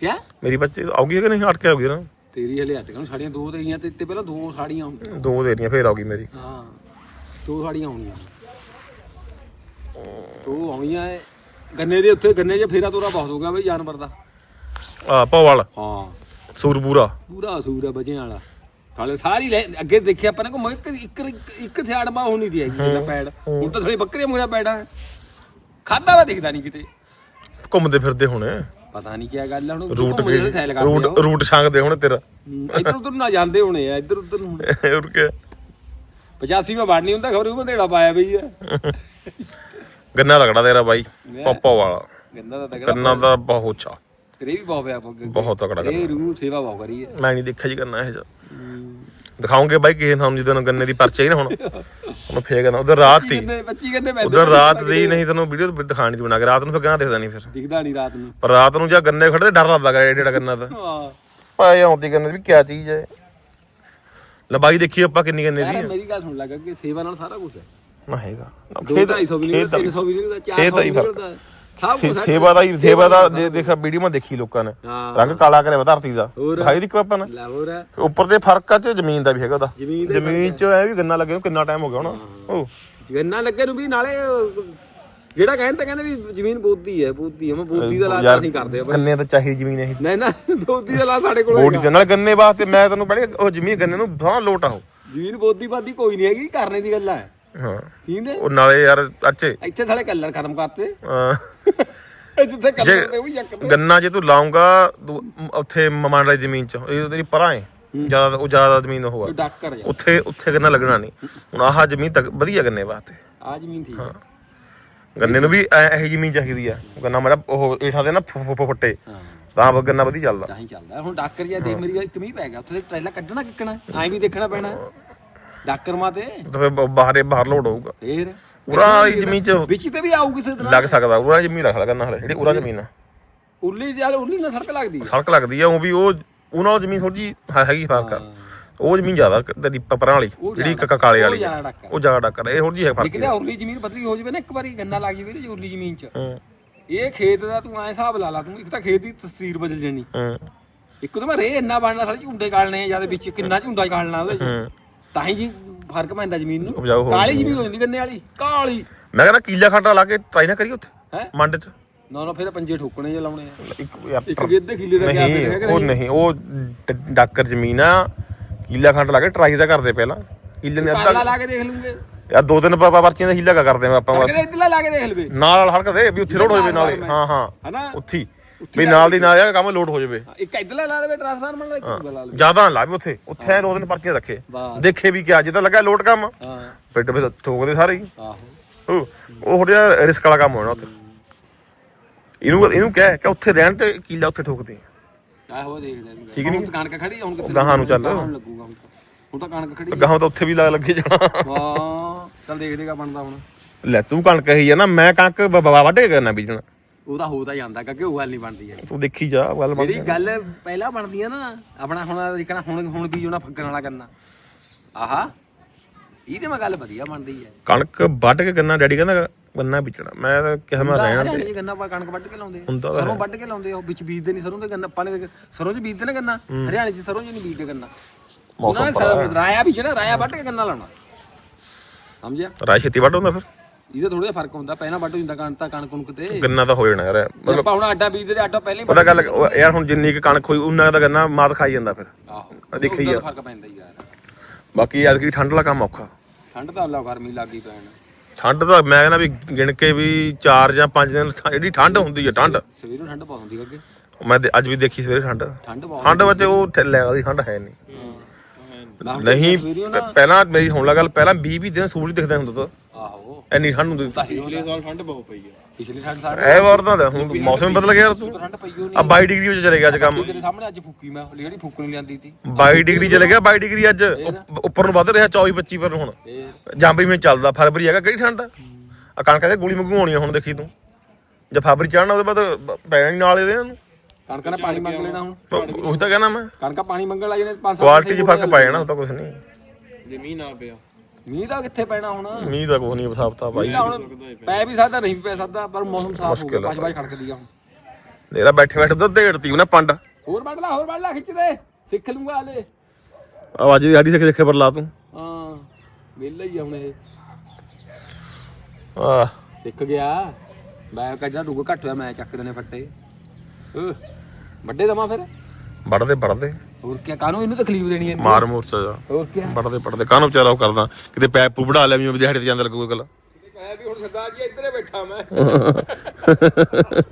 ਕਿਆ?
ਮੇਰੀ ਬੱਚੇ ਆਉਗੀ ਕਿ ਨਹੀਂ? ਹਟ ਕੇ ਆਉਗੀ ਨਾ?
ਤੇਰੀ ਹਲੇ ਹਟ ਗਈਆਂ ਸਾੜੀਆਂ ਦੋ ਤੇਰੀਆਂ ਤੇ ਤੇ ਪਹਿਲਾਂ ਦੋ ਸਾੜੀਆਂ ਆਉਣੀਆਂ
ਦੋ ਦੇਰੀਆਂ ਫੇਰ ਆਉਗੀ ਮੇਰੀ।
ਹਾਂ ਦੋ ਸਾੜੀਆਂ ਆਉਣੀਆਂ ਦੋ ਆਉਣੀਆਂ ਏ। ਗੰਨੇ ਦੇ ਉੱਤੇ ਗੰਨੇ 'ਚ ਫੇਰਾ ਤੋਰਾ ਬਹੁਤ ਹੋ ਗਿਆ ਬਈ ਜਾਨਵਰ ਦਾ।
ਆ ਪਵਾਲ।
ਹਾਂ।
ਸੂਰਪੂਰਾ
ਪੂਰਾ? ਅਸੂਰ ਆ ਬਜਿਆਂ ਵਾਲਾ। ਸਾਲੇ ਸਾਰੀ ਲੈ ਅੱਗੇ ਦੇਖਿਆ ਆਪਾਂ ਨੇ ਕੋ ਇੱਕ ਇੱਕ ਇੱਕ- ਥਿਆੜ ਮਾ ਹੋਣੀ ਦੀ ਹੈਗੀ ਜਿਹੜਾ ਪੈੜ। ਹੁਣ ਤਾਂ ਥੋੜੀ ਬੱਕਰੀਆਂ ਮੂਰਾ ਪੈੜਾ। ਹੈ ਖਾਦਾ ਵਾ ਦਿਖਦਾ ਨਹੀਂ ਕਿਤੇ।
ਘੁੰਮਦੇ ਫਿਰਦੇ ਹੁਣ।
ਪਤਾ ਨਹੀਂ ਕੀ ਗੱਲ ਹੁਣ
ਰੂਟ
ਘੁੰਮਦੇ ਜਿਹੜੇ ਸੈਲ ਕਰਦੇ
ਰੂਟ
ਆ।
ਰੂਟ ਛਾਂਗਦੇ ਹੁਣ ਤੇਰਾ।
ਇੱਧਰ ਉੱਧਰ ਨਾ ਜਾਂਦੇ ਹੋਣੇ ਆ ਇੱਧਰ ਉੱਧਰ ਨੂੰ 85 ਮੈਂ ਵੜ ਨਹੀਂ ਹੁੰਦਾ ਖਬਰ ਉਹ ਬੰਦੇੜਾ ਪਾਇਆ ਬਈ ਆ।
ਗੰਨਾ ਤਗੜਾ ਤੇਰਾ ਬਾਈ ਪਾਪਾ ਵਾਲਾ।
ਗੰਦਾ ਦਾ ਤਗੜਾ
ਗੰਨਾ ਦਾ ਬਹੁਤ ਛਾ
ਤੇਰੇ ਵੀ ਬਹੁਤ ਪਿਆ ਪੱਗ
ਬਹੁਤ ਤਗੜਾ
ਇਹ ਰੂ ਸੇਵਾ ਬਹੁਤ ਕਰੀ ਹੈ
ਮੈਂ ਨਹੀਂ ਦੇਖਿਆ ਜੀ ਕਰਨਾ ਇਹ ਜਾ ਦਿਖਾਉਂਗੇ ਬਾਈ ਕਿਸੇ ਤੁਹਾਨੂੰ ਜਦੋਂ ਗੰਨੇ ਦੀ ਪਰਚੇ ਹੀ ਨਾ ਹੁਣ। ਹੁਣ ਫੇਰ ਗੰਨਾ ਉਧਰ ਰਾਤ ਸੀ
ਕਿੰਨੇ 25 ਕਿੰਨੇ ਪੈਂਦੇ
ਉਧਰ ਰਾਤ ਦੀ ਨਹੀਂ ਤੈਨੂੰ ਵੀਡੀਓ ਦਿਖਾਣੀ ਸੀ ਬਣਾ ਕੇ ਰਾਤ ਨੂੰ ਫੇਰ ਗੰਨਾ ਦਿਖਦਾ ਨਹੀਂ ਫਿਰ।
ਦਿਖਦਾ ਨਹੀਂ ਰਾਤ ਨੂੰ।
ਪਰ ਰਾਤ ਨੂੰ ਜਾਂ ਗੰਨੇ ਖੜਦੇ ਡਰ ਲੱਗਦਾ ਕਰੇ ਜਿਹੜਾ ਗੰਨਾ ਦਾ
ਹਾਂ।
ਪਾਏ ਆਉਂਦੀ ਗੰਨੇ ਦੀ ਵੀ ਕੀ ਚੀਜ਼ ਹੈ। ਲੰਬਾਈ ਦੇਖੀ ਆਪਾਂ ਕਿੰਨੀ ਗੰਨੇ ਦੀ
ਯਾਰ ਮੇਰੀ ਗੱਲ ਸੁਣ ਲੱਗਾ ਕਿ ਸੇਵਾ ਨਾਲ ਸਾਰਾ ਕੁਝ ਹੈ।
ਨਾ ਹੈਗਾ। ਨਾ,
2
ਖੇਤ
250 ਵੀ ਨਹੀਂ 300 ਵੀ ਨਹੀਂ
ਖੇਤ
400
ਦਾ
ਵੀ ਨਹੀਂ। ਸਭ
ਸੇ-
ਹੈ।
ਸੇਵਾ ਦਾ ਹੀ ਸੇਵਾ ਦਾ ਦੇ ਦੇਖਾ ਵੀਡੀਓ ਮੈਂ ਦੇਖੀ ਲੋਕਾਂ ਨੇ।
ਹਾਂ।
ਰੰਗ ਕਾਲਾ ਕਰਿਆ ਵਾ ਧਰਤੀ ਦਾ।
ਹੋਰ।
ਦਿਖਾਈ ਦੀ ਆਪਾਂ ਨੇ।
ਹੈ
ਉੱਪਰ ਦੇ ਫ਼ਰਕ ਆ ਚ ਜ਼ਮੀਨ ਦਾ ਵੀ ਹੈਗਾ ਉਹਦਾ।
ਜ਼ਮੀਨ ਦੇ
ਜ਼ਮੀਨ ਚ ਐ ਵੀ ਗੰਨਾ ਲੱਗੇ ਨੂੰ ਕਿੰਨਾ ਟਾਈਮ ਹੋ ਗਿਆ ਹੁਣ। ਉਹ
ਗੰਨਾ ਲੱਗੇ ਨੂੰ ਵੀ ਨਾਲੇ ਉਹ ਜਿਹੜਾ ਕਹਿੰਦੇ ਕਹਿੰਦੇ ਵੀ ਜ਼ਮੀਨ ਬੋਦੀ ਹੈ ਬੋਦੀ ਹੈ। ਮੈਂ ਬੋਦੀ ਦਾ ਲਾਜ ਨਹੀਂ ਕਰਦੇ ਆ
ਗੰਨੇ ਤਾਂ ਚਾਹੀ ਜ਼ਮੀਨ ਇਹ।
ਨਹੀਂ ਨਾ ਬੋਦੀ ਦਾ ਲਾ ਸਾਡੇ ਕੋਲ
ਬੋਡੀ ਦੇ ਨਾਲ ਗੰਨੇ ਵਾਸਤੇ ਮੈਂ ਤੈਨੂੰ ਬੜੀ ਉਹ ਜ਼ਮੀਨ ਗੰਨੇ ਨੂੰ ਬਾਹ ਲੋਟ ਆਓ
ਜ਼ਮੀਨ ਬੋਦੀ ਬਾਦੀ ਕੋਈ ਨਹੀਂ ਹੈਗੀ ਕਰਨੇ ਦੀ ਗੱਲ ਹੈ
ਹਾਂ।
ਠੀਕ ਹੈ
ਉਹ ਨਾਲੇ ਯਾਰ ਅੱਛੇ।
ਇੱਥੇ ਸਾਲੇ ਕਲਰ ਖਤਮ ਕਰਤੇ।
ਅਹ,
ਇਹ ਜਿੱਥੇ ਕਲਰ ਤੇ ਉਹ ਚੱਕਦੇ
ਗੰਨਾ ਜੇ ਤੂੰ ਲਾਉਂਗਾ ਤੂੰ ਉੱਥੇ ਮਮਾਨ ਵਾਲੀ ਜ਼ਮੀਨ ਚ ਇਹ ਤੇਰੀ ਪਰਾਂ ਹੈ। ਜ਼ਿਆਦਾ ਉਹ ਜ਼ਿਆਦਾ ਜ਼ਮੀਨ ਉਹ ਆ। ਉੱਥੇ ਉੱਥੇ ਗੰਨਾ ਲੱਗਣਾ ਨਹੀਂ। ਹੁਣ ਆਹ ਜ਼ਮੀਨ ਤੱਕ ਵਧੀਆ ਗੰਨੇ ਵਾਸਤੇ।
ਆ ਜ਼ਮੀਨ ਠੀਕ ਹੈ।
ਗੰਨੇ ਨੂੰ ਵੀ ਇਹੀ ਜ਼ਮੀਨ ਚਾਹੀਦੀ ਆ। ਗੰਨਾ ਮੇਰਾ ਉਹ ਏਠਾਂ ਦੇ ਨਾ ਫੁੱਟੇ। ਤਾਂ ਗੰਨਾ ਵਧੀਆ ਚੱਲਦਾ।
ਤਾਂ ਹੀ ਚੱਲਦਾ। ਹੁਣ ਡਾਕਰ ਦੇਖ ਮੇਰੀ ਗੱਲ ਇੱਕ ਮੀਂਹ ਪੈ ਗਿਆ। ਉੱਥੇ ਟ੍ਰੇਲਾ ਕੱਢਣਾ ਕਿੱਕਣਾ? ਐਂ ਵੀ ਦੇਖਣਾ ਪੈਣਾ। ਡਾਕਰ ਮਾ ਤੇ
ਤਾਂ ਫਿਰ ਬ- ਬਾਹਰੇ ਬਾਹਰ ਲੋਡ ਹੋਊਗਾ।
ਫੇਰ?
ਉਰਾਂ ਵਾਲੀ ਜ਼ਮੀਨ ਚ
ਵਿੱਚ ਤੇ ਵੀ ਆਊ ਕਿਸੇ
ਲੱਗ ਸਕਦਾ ਉਰਾਂ ਜ਼ਮੀਨ ਰੱਖ ਸਕਦਾ ਹਲੇ ਜਿਹੜੀ ਉਰਾਂ ਜ਼ਮੀਨ ਆ।
ਉੱਲੀ ਚੱਲ ਉੱਲੀ ਨਾਲ ਸੜਕ ਲੱਗਦੀ ਹੈ
ਸੜਕ ਲੱਗਦੀ ਆ ਉਹ ਵੀ ਉਹ ਉਹਨਾਂ ਜ਼ਮੀਨ ਥੋੜੀ ਜੀ ਹੈਗੀ ਫ਼ਰਕ ਆ। ਉਹ ਜ਼ਮੀਨ ਜ਼ਿਆਦਾ ਤੇਰੀ ਪਰਾਂ ਵਾਲੀ
ਉਹ
ਜਿਹੜੀ
ਜ਼ਿਆਦਾ-
ਕ- ਕਾਲੇ
ਉਹ
ਵਾਲੀ ਆ।
ਜ਼ਿਆਦਾ ਡਾਕਰ।
ਉਹ ਜ਼ਿਆਦਾ ਡਾਕਰ ਇਹ ਥੋੜੀ ਜੀ ਹੈ ਫ਼ਰਕ
ਇੱਕ ਤਾਂ ਉਰਲੀ ਜ਼ਮੀਨ ਬਦਲੀ ਹੋ ਜਾਵੇ ਨਾ ਇੱਕ ਵਾਰੀ ਗੰਨਾ ਲੱਗ ਜਾਵੇ ਤੇ ਉਰਲੀ ਜ਼ਮੀਨ 'ਚ।
ਹੂੰ।
ਇਹ ਖੇਤ ਦਾ ਤੂੰ ਐ ਹਿਸਾਬ ਲਾ ਲਾ ਤੂੰ ਇੱਕ ਤਾਂ ਖੇਤ ਦੀ ਤਸਵੀਰ ਬਦਲ ਜਾਣੀ।
ਹੂੰ।
ਇੱਕ ਤਾਂ ਮੈਂ ਰੇ ਇੰਨਾ ਬਣਨਾ ਸਾਲੇ ਝੁੰਡੇ ਕਾਲਣੇ ਆ ਜਦ ਵਿੱਚ ਕਿੰਨਾ ਝੁੰਡਾ ਕਾਲਣਾ ਉਹਦੇ 'ਚ।
ਹੂੰ।
ਤਾਂ ਹੀ ਜੀ ਫ਼ਰਕ ਪੈਂਦਾ ਜ਼ਮੀਨ ਨੂੰ। ਕਾਲੀ ਜ਼ਮੀਨ ਹੋ ਜਾਂਦੀ ਗੰਨੇ ਵਾਲੀ ਕਾਲੀ।
ਮੈਂ ਕਹਿੰਦਾ ਕੀਲਾ ਖਾਟਾ ਲਾ ਕੇ ਟਰਾਈ ਨਾ ਕਰੀ ਉੱਥੇ
ਹੈ?
ਮੰਡ ਚ।
ਨਾ ਨਾ ਫਿਰ ਤਾਂ ਪੰਜੇ ਠੋਕਣੇ ਜੇ ਲਾਉਣੇ ਆ।
ਇੱਕ ਯਾਰ
ਇੱਕ ਗਿੱਧੇ ਖਿੱਲੇ ਦਾ ਕਿਆ
ਨਹੀਂ
ਫੇਰ
ਉਹ ਨਹੀਂ? ਉਹ ਡ- ਡਾਕਰ ਜ਼ਮੀਨ ਆ ਕੀਲਾ ਖੰਡ ਲਾ ਕੇ ਟਰਾਈ ਦਾ ਕਰਦੇ ਪਹਿਲਾਂ। ਕੀਲੇ ਨੇ ਅੱਧਾ
ਲਾ ਕੇ ਦੇਖ ਲੂੰਗੇ।
ਯਾਰ ਦੋ ਦਿਨ ਪਾਪਾ ਪਰਚੀਆਂ ਦਾ ਹੀਲਾ ਕਾ ਕਰਦੇ ਆ ਆਪਾਂ ਬਸ।
ਕਿਤੇ ਇਧਰਲਾ ਲਾ ਕੇ ਦੇਖ ਲਵੇ।
ਨਾਲ ਨਾਲ ਹਲਕ ਦੇ ਵੀ ਉੱਥੇ ਲੋਡ ਹੋ ਜਾਵੇ ਨਾਲੇ।
ਨਾਲ
ਹਾਂ ਹਾਂ।
ਹਨਾ?
ਉੱਥੀ ਵੀ ਨਾਲ ਦੀ ਨਾਲ ਆ ਕੰਮ ਲੋਡ ਹੋ ਜਾਵੇ।
ਇੱਕ ਇਧਰਲਾ ਲਾ ਲਵੇ ਟ੍ਰਾਂਸਫਾਰਮਰ ਨਾਲ ਇੱਕ ਲਾ ਲਵੇ।
ਜ਼ਿਆਦਾ ਨਾ ਵੀ ਉੱਥੇ। ਉੱਥੇ ਦੋ ਦਿਨ ਪਰਚੀਆਂ ਰੱਖੇ। ਦੇਖੇ ਵੀ ਕਿਆ ਜਿੱਦਾਂ ਲੱਗਾ ਲੋਡ ਕੰਮ।
ਹਾਂ।
ਵਿੱਚ ਠੋਕਦੇ ਸਾਰੇ ਹੀ।
ਆਹੋ।
ਉਹ ਉਹ ਥੋੜਾ ਰਿਸਕ ਵਾਲਾ ਕੰਮ ਹੋਣਾ ਉੱਥੇ। ਇਹਨੂੰ ਇਹਨੂੰ ਕਹਿ ਕਿ ਉੱਥੇ ਰਹਿਣ ਤੇ ਕੀਲਾ ਉੱਥੇ ਠੋਕਦੇ
ਆਹੋ ਦੇਖ ਲੈ।
ਠੀਕ ਨੀ?
ਹੁਣ ਤਾਂ ਕਣਕ ਖੜੀ ਹੁਣ ਕਿੱਥੇ
ਗਾਹਾਂ ਨੂੰ ਚੱਲ।
ਲੱਗੂਗਾ ਹੁਣ ਤਾਂ। ਤਾਂ ਕਣਕ ਖੜੀ।
ਗਾਹਾਂ ਤਾਂ ਉੱਥੇ ਵੀ ਲੱਗੇ ਜਾਣਾ।
ਹਾਂ ਚੱਲ ਦੇਖ ਦੇਗਾ ਬਣਦਾ ਹੁਣ।
ਲੈ ਤੂੰ ਕਣਕ ਹੀ ਆ ਨਾ ਮੈਂ ਕਣਕ ਬਾਬਾ ਵੱਢ ਕੇ ਕਰਨਾ ਬੀਜਣਾ।
ਉਹਦਾ ਹੋ ਤਾਂ ਜਾਂਦਾ ਕਿਉਂਕਿ ਉਹ ਗੱਲ ਨਹੀਂ ਬਣਦੀ ਹੈ
ਤੂੰ ਦੇਖੀ ਜਾ ਗੱਲ ਬਣ
ਜਿਹੜੀ ਗੱਲ ਪਹਿਲਾਂ ਬਣਦੀ ਆ ਨਾ ਆਪਣਾ ਹੁਣ ਜਿਕਣਾ ਹੁਣ ਹੁਣ ਵੀ ਉਹਨਾਂ ਫੱਗਣ ਵਾਲਾ ਕਰਨਾ। ਆਹਾ ਇਹਦੇ ਮੈਂ ਗੱਲ ਵਧੀਆ ਬਣਦੀ ਹੈ।
ਕਣਕ ਵੱਢ ਕੇ ਗੰਨਾ ਡੈਡੀ ਕਹਿੰਦਾ ਗੰਨਾ ਬੀਜਣਾ। ਮੈਂ ਤਾਂ ਕਿਹਾ ਮੈਂ ਰਹਿਣ
'ਚ ਗੰਨਾ ਪਾ ਕਣਕ ਵੱਢ ਕੇ ਲਾਉਂਦੇ। ਸਰੋਂ ਵੱਢ ਕੇ ਲਾਉਂਦੇ ਉਹ ਵਿੱਚ ਬੀਜਦੇ ਨਹੀਂ ਸਰੋਂ ਦੇ ਗੰਨਾ। ਪਾਲੇ ਦੇ ਸਰੋਂ 'ਚ ਬੀਜਦੇ ਨੇ ਗੰਨਾ ਹਰਿਆਣੇ 'ਚ ਸਰੋਂ 'ਚ ਨਹੀਂ ਬੀਜਦੇ ਗੰਨਾ। ਨੇ ਸ- ਰਾਇਆ ਬੀਜਣਾ ਰਾਇਆ ਵੱਢ ਕੇ ਗੰਨਾ ਲਾਉਣਾ। ਸਮਝਿਆ?
ਰਾਜ ਛੇਤੀ ਵੱਢ ਹੁੰਦਾ ਫਿਰ?
ਇਹਦਾ ਥੋੜਾ ਜਿਹਾ ਫ਼ਰਕ ਹੁੰਦਾ ਪਹਿਲਾਂ ਵੱਢ ਹੋ ਜਾਂਦਾ ਕਣਕ ਤਾਂ ਕਣਕ ਕੁਣਕ ਤੇ।
ਗੰਨਾ ਤਾਂ ਹੋ ਜਾਣਾ ਯਾਰ
ਆਪਾਂ ਹੁਣ ਆਡਾ ਬੀਜਦੇ ਤੇ ਆਡਾ ਪਹਿਲਾਂ ਹੀ
ਪਤਾ ਗੱਲ ਉਹ ਯਾਰ ਹੁਣ ਜਿੰਨੀ ਕੁ ਕਣਕ ਹੋਈ ਉਹਨਾਂ ਦਾ ਗੰਨਾ ਮਾਤ ਖਾਈ ਜਾਂਦਾ ਫਿਰ।
ਆਹੋ
ਦੇਖੀ
ਉਹਦਾ ਫ਼ਰਕ ਪੈਂਦਾ ਹੀ ਯਾਰ।
ਬਾਕੀ ਐਤਕੀ ਠੰਡ ਵਾਲਾ ਕੰਮ ਔਖਾ।
ਠੰਡ ਤਾਂ ਅੱਲਾ ਗਰਮੀ ਲੱਗੀ ਪੈਣ।
ਠੰਡ ਤਾਂ ਮੈਂ ਕਹਿੰਦਾ ਵੀ ਗਿਣ ਕੇ ਵੀ 4 ਜਾਂ 5 ਦਿਨ ਠ- ਜਿਹੜੀ ਠੰਡ ਹੁੰਦੀ ਹੈ ਠੰਡ।
ਸਵੇਰੋਂ ਠੰਡ ਪਾ ਹੁੰਦੀ ਅੱਗੇ।
ਮੈਂ ਦੇ- ਅੱਜ ਵੀ ਦੇਖੀ ਸਵੇਰੇ ਠੰਡ।
ਠੰਡ ਬਹੁਤ
ਠੰਡ ਵਿੱਚ ਉਹ ਥੱਲੇ ਵਾਲੀ ਠੰਡ ਹੈ ਨਹੀਂ। ਨਹੀਂ ਪਹਿਲਾਂ ਮੇਰੀ ਹੁਣ ਲਾ ਗੱਲ ਪਹਿਲਾਂ 20 20 ਦਿਨ ਸੂਰਜ ਦਿਖਦਾ ਹੁੰਦਾ ਤਾਂ। ਐਨੀ ਠੰਡ ਹੁੰਦੀ।
ਪਿਛਲੇ ਸਾਲ ਠੰਡ ਬਹੁਤ ਪਈ ਆ।
ਪਿਛਲੇ ਠੰਡ ਸਾਰ
ਐ ਵਾਰ ਤਾਂ ਲੈ, ਹੁਣ ਮੌਸਮ ਬਦਲ ਗਿਆ ਯਾਰ ਤੂੰ
ਠੰਡ ਪਈ ਹੋ
ਆ। 22 ਡਿਗਰੀ ਵਿੱਚ ਚਲੇ ਗਿਆ ਅੱਜ ਕੰਮ।
ਤੇਰੇ ਸਾਹਮਣੇ ਅੱਜ ਫੁੱਕੀ ਮੈਂ ਜਿਹੜੀ ਫੁੱਕ ਨਹੀਂ ਲਿਆਂਦੀ ਤੀ।
22 ਡਿਗਰੀ ਚਲੇ ਗਿਆ 22 ਡਿਗਰੀ ਅੱਜ ਉੱਪ- ਉੱਪਰ ਨੂੰ ਵੱਧ ਰਿਹਾ 24 25 ਪਰ ਹੁਣ।
ਫੇਰ?
ਜਾਂਬੀ ਵਿੱਚ ਚੱਲਦਾ ਫਰਵਰੀ ਹੈਗਾ ਕਿਹੜੀ ਠੰਡ? ਆ ਆਹ ਕਣਕਾਂ ਦੇ ਗੋਲੀ ਮੰਗੂ ਹੋਣੀ ਆ ਹੁਣ ਦੇਖੀ ਤੂੰ। ਜੇ ਫਰਵਰੀ ਚੜਨਾ ਉਹਦੇ ਬਾਅਦ ਬ- ਪੈਣਾ ਹੀ ਨਾਲ ਇਹਦੇ ਨੂੰ
ਕਣਕਾਂ ਨੇ ਪਾਣੀ ਮੰਗ ਲੈਣਾ ਹੁਣ।
ਉਹੀ ਤਾਂ ਕਹਿੰਦਾ ਮੈਂ।
ਕਣਕਾਂ ਪਾਣੀ ਮੰਗਣ ਲੱਗ ਜਾਣੇ 5
ਕੁਆਲਿਟੀ 'ਚ ਫ਼ਰਕ ਪੈ ਜਾਣਾ ਉਹ ਤਾਂ ਕੁਝ ਨਹੀਂ।
ਜੇ ਮੀਂਹ ਨਾ ਪਿਆ।
ਮੀਂਹ ਦਾ ਕਿੱਥੇ ਪੈਣਾ ਹੁਣ?
ਮੀਂਹ ਦਾ ਕੁਝ ਨਹੀਂ ਬਸਾਬਤਾ ਬਾਈ
ਮੀਂਹ ਤਾਂ ਹੁਣ ਪੈ ਵੀ ਸਕਦਾ ਨਹੀਂ ਵੀ ਪੈ ਸਕਦਾ ਪਰ ਮੌਸਮ ਸਾਫ਼ ਹੋ ਗਿਆ
ਮੁਸ਼ਕਿਲ ਆ।
ਪਾਛ ਪਾਛ ਖੜਕਦੀ ਆ ਹੁਣ।
ਇਹਦਾ ਬੈਠੇ ਬੈਠੇ ਤਾਂ ਢੇੜਤੀ ਉਹਨੇ ਪੰਡ।
ਹੋਰ ਵੱਢ ਲਾ ਹੋਰ ਵੱਢ ਲਾ ਖਿੱਚ ਦੇ ਸਿੱਖ ਲੂੰਗਾ ਹਲੇ।
ਆਵਾਜ਼ ਦੀ ਸਾਡੀ ਸਿੱਖ ਸਿੱਖੇ ਪਰ ਲਾ ਤੂੰ।
ਹਾਂ ਵਿਹਲਾ ਹੀ ਆ ਹੁਣ ਇਹ।
ਆਹ।
ਸਿੱਖ ਗਿਆ। ਮੈਂ ਕਹਿੰਦਾ ਡੁੱਗ ਘੱਟ ਹੋਇਆ ਮੈਂ ਚੱਕ ਦੇਣੇ ਫੱਟੇ। ਓ ਵੱਡੇ ਦਮਾ ਫਿਰ?
ਵੜਦੇ ਵੜਦੇ
ਹੋਰ ਕੀ ਕਾਹਨੂੰ ਇਹਨੂੰ ਤਕਲੀਫ ਦੇਣੀ ਹੈ
ਮਾਰ ਮੋਰਚਾ ਜਾ।
ਹੋਰ ਕੀ
ਪੜਦੇ ਪੜਦੇ ਕਾਹਨੂੰ ਵਿਚਾਰਾ ਉਹ ਕਰਦਾ? ਕਿਤੇ ਪੈਪ ਪੂ ਬੜਾ ਲੈ ਵੀ ਮੈਂ ਦਿਹਾੜੇ ਤੇ ਜਾਂਦਾ ਲੱਗੂਗਾ ਗੱਲ
ਮੈਂ ਵੀ ਹੁਣ ਸਰਦਾਰ ਜੀ ਇੱਧਰੇ ਬੈਠਾ ਮੈਂ।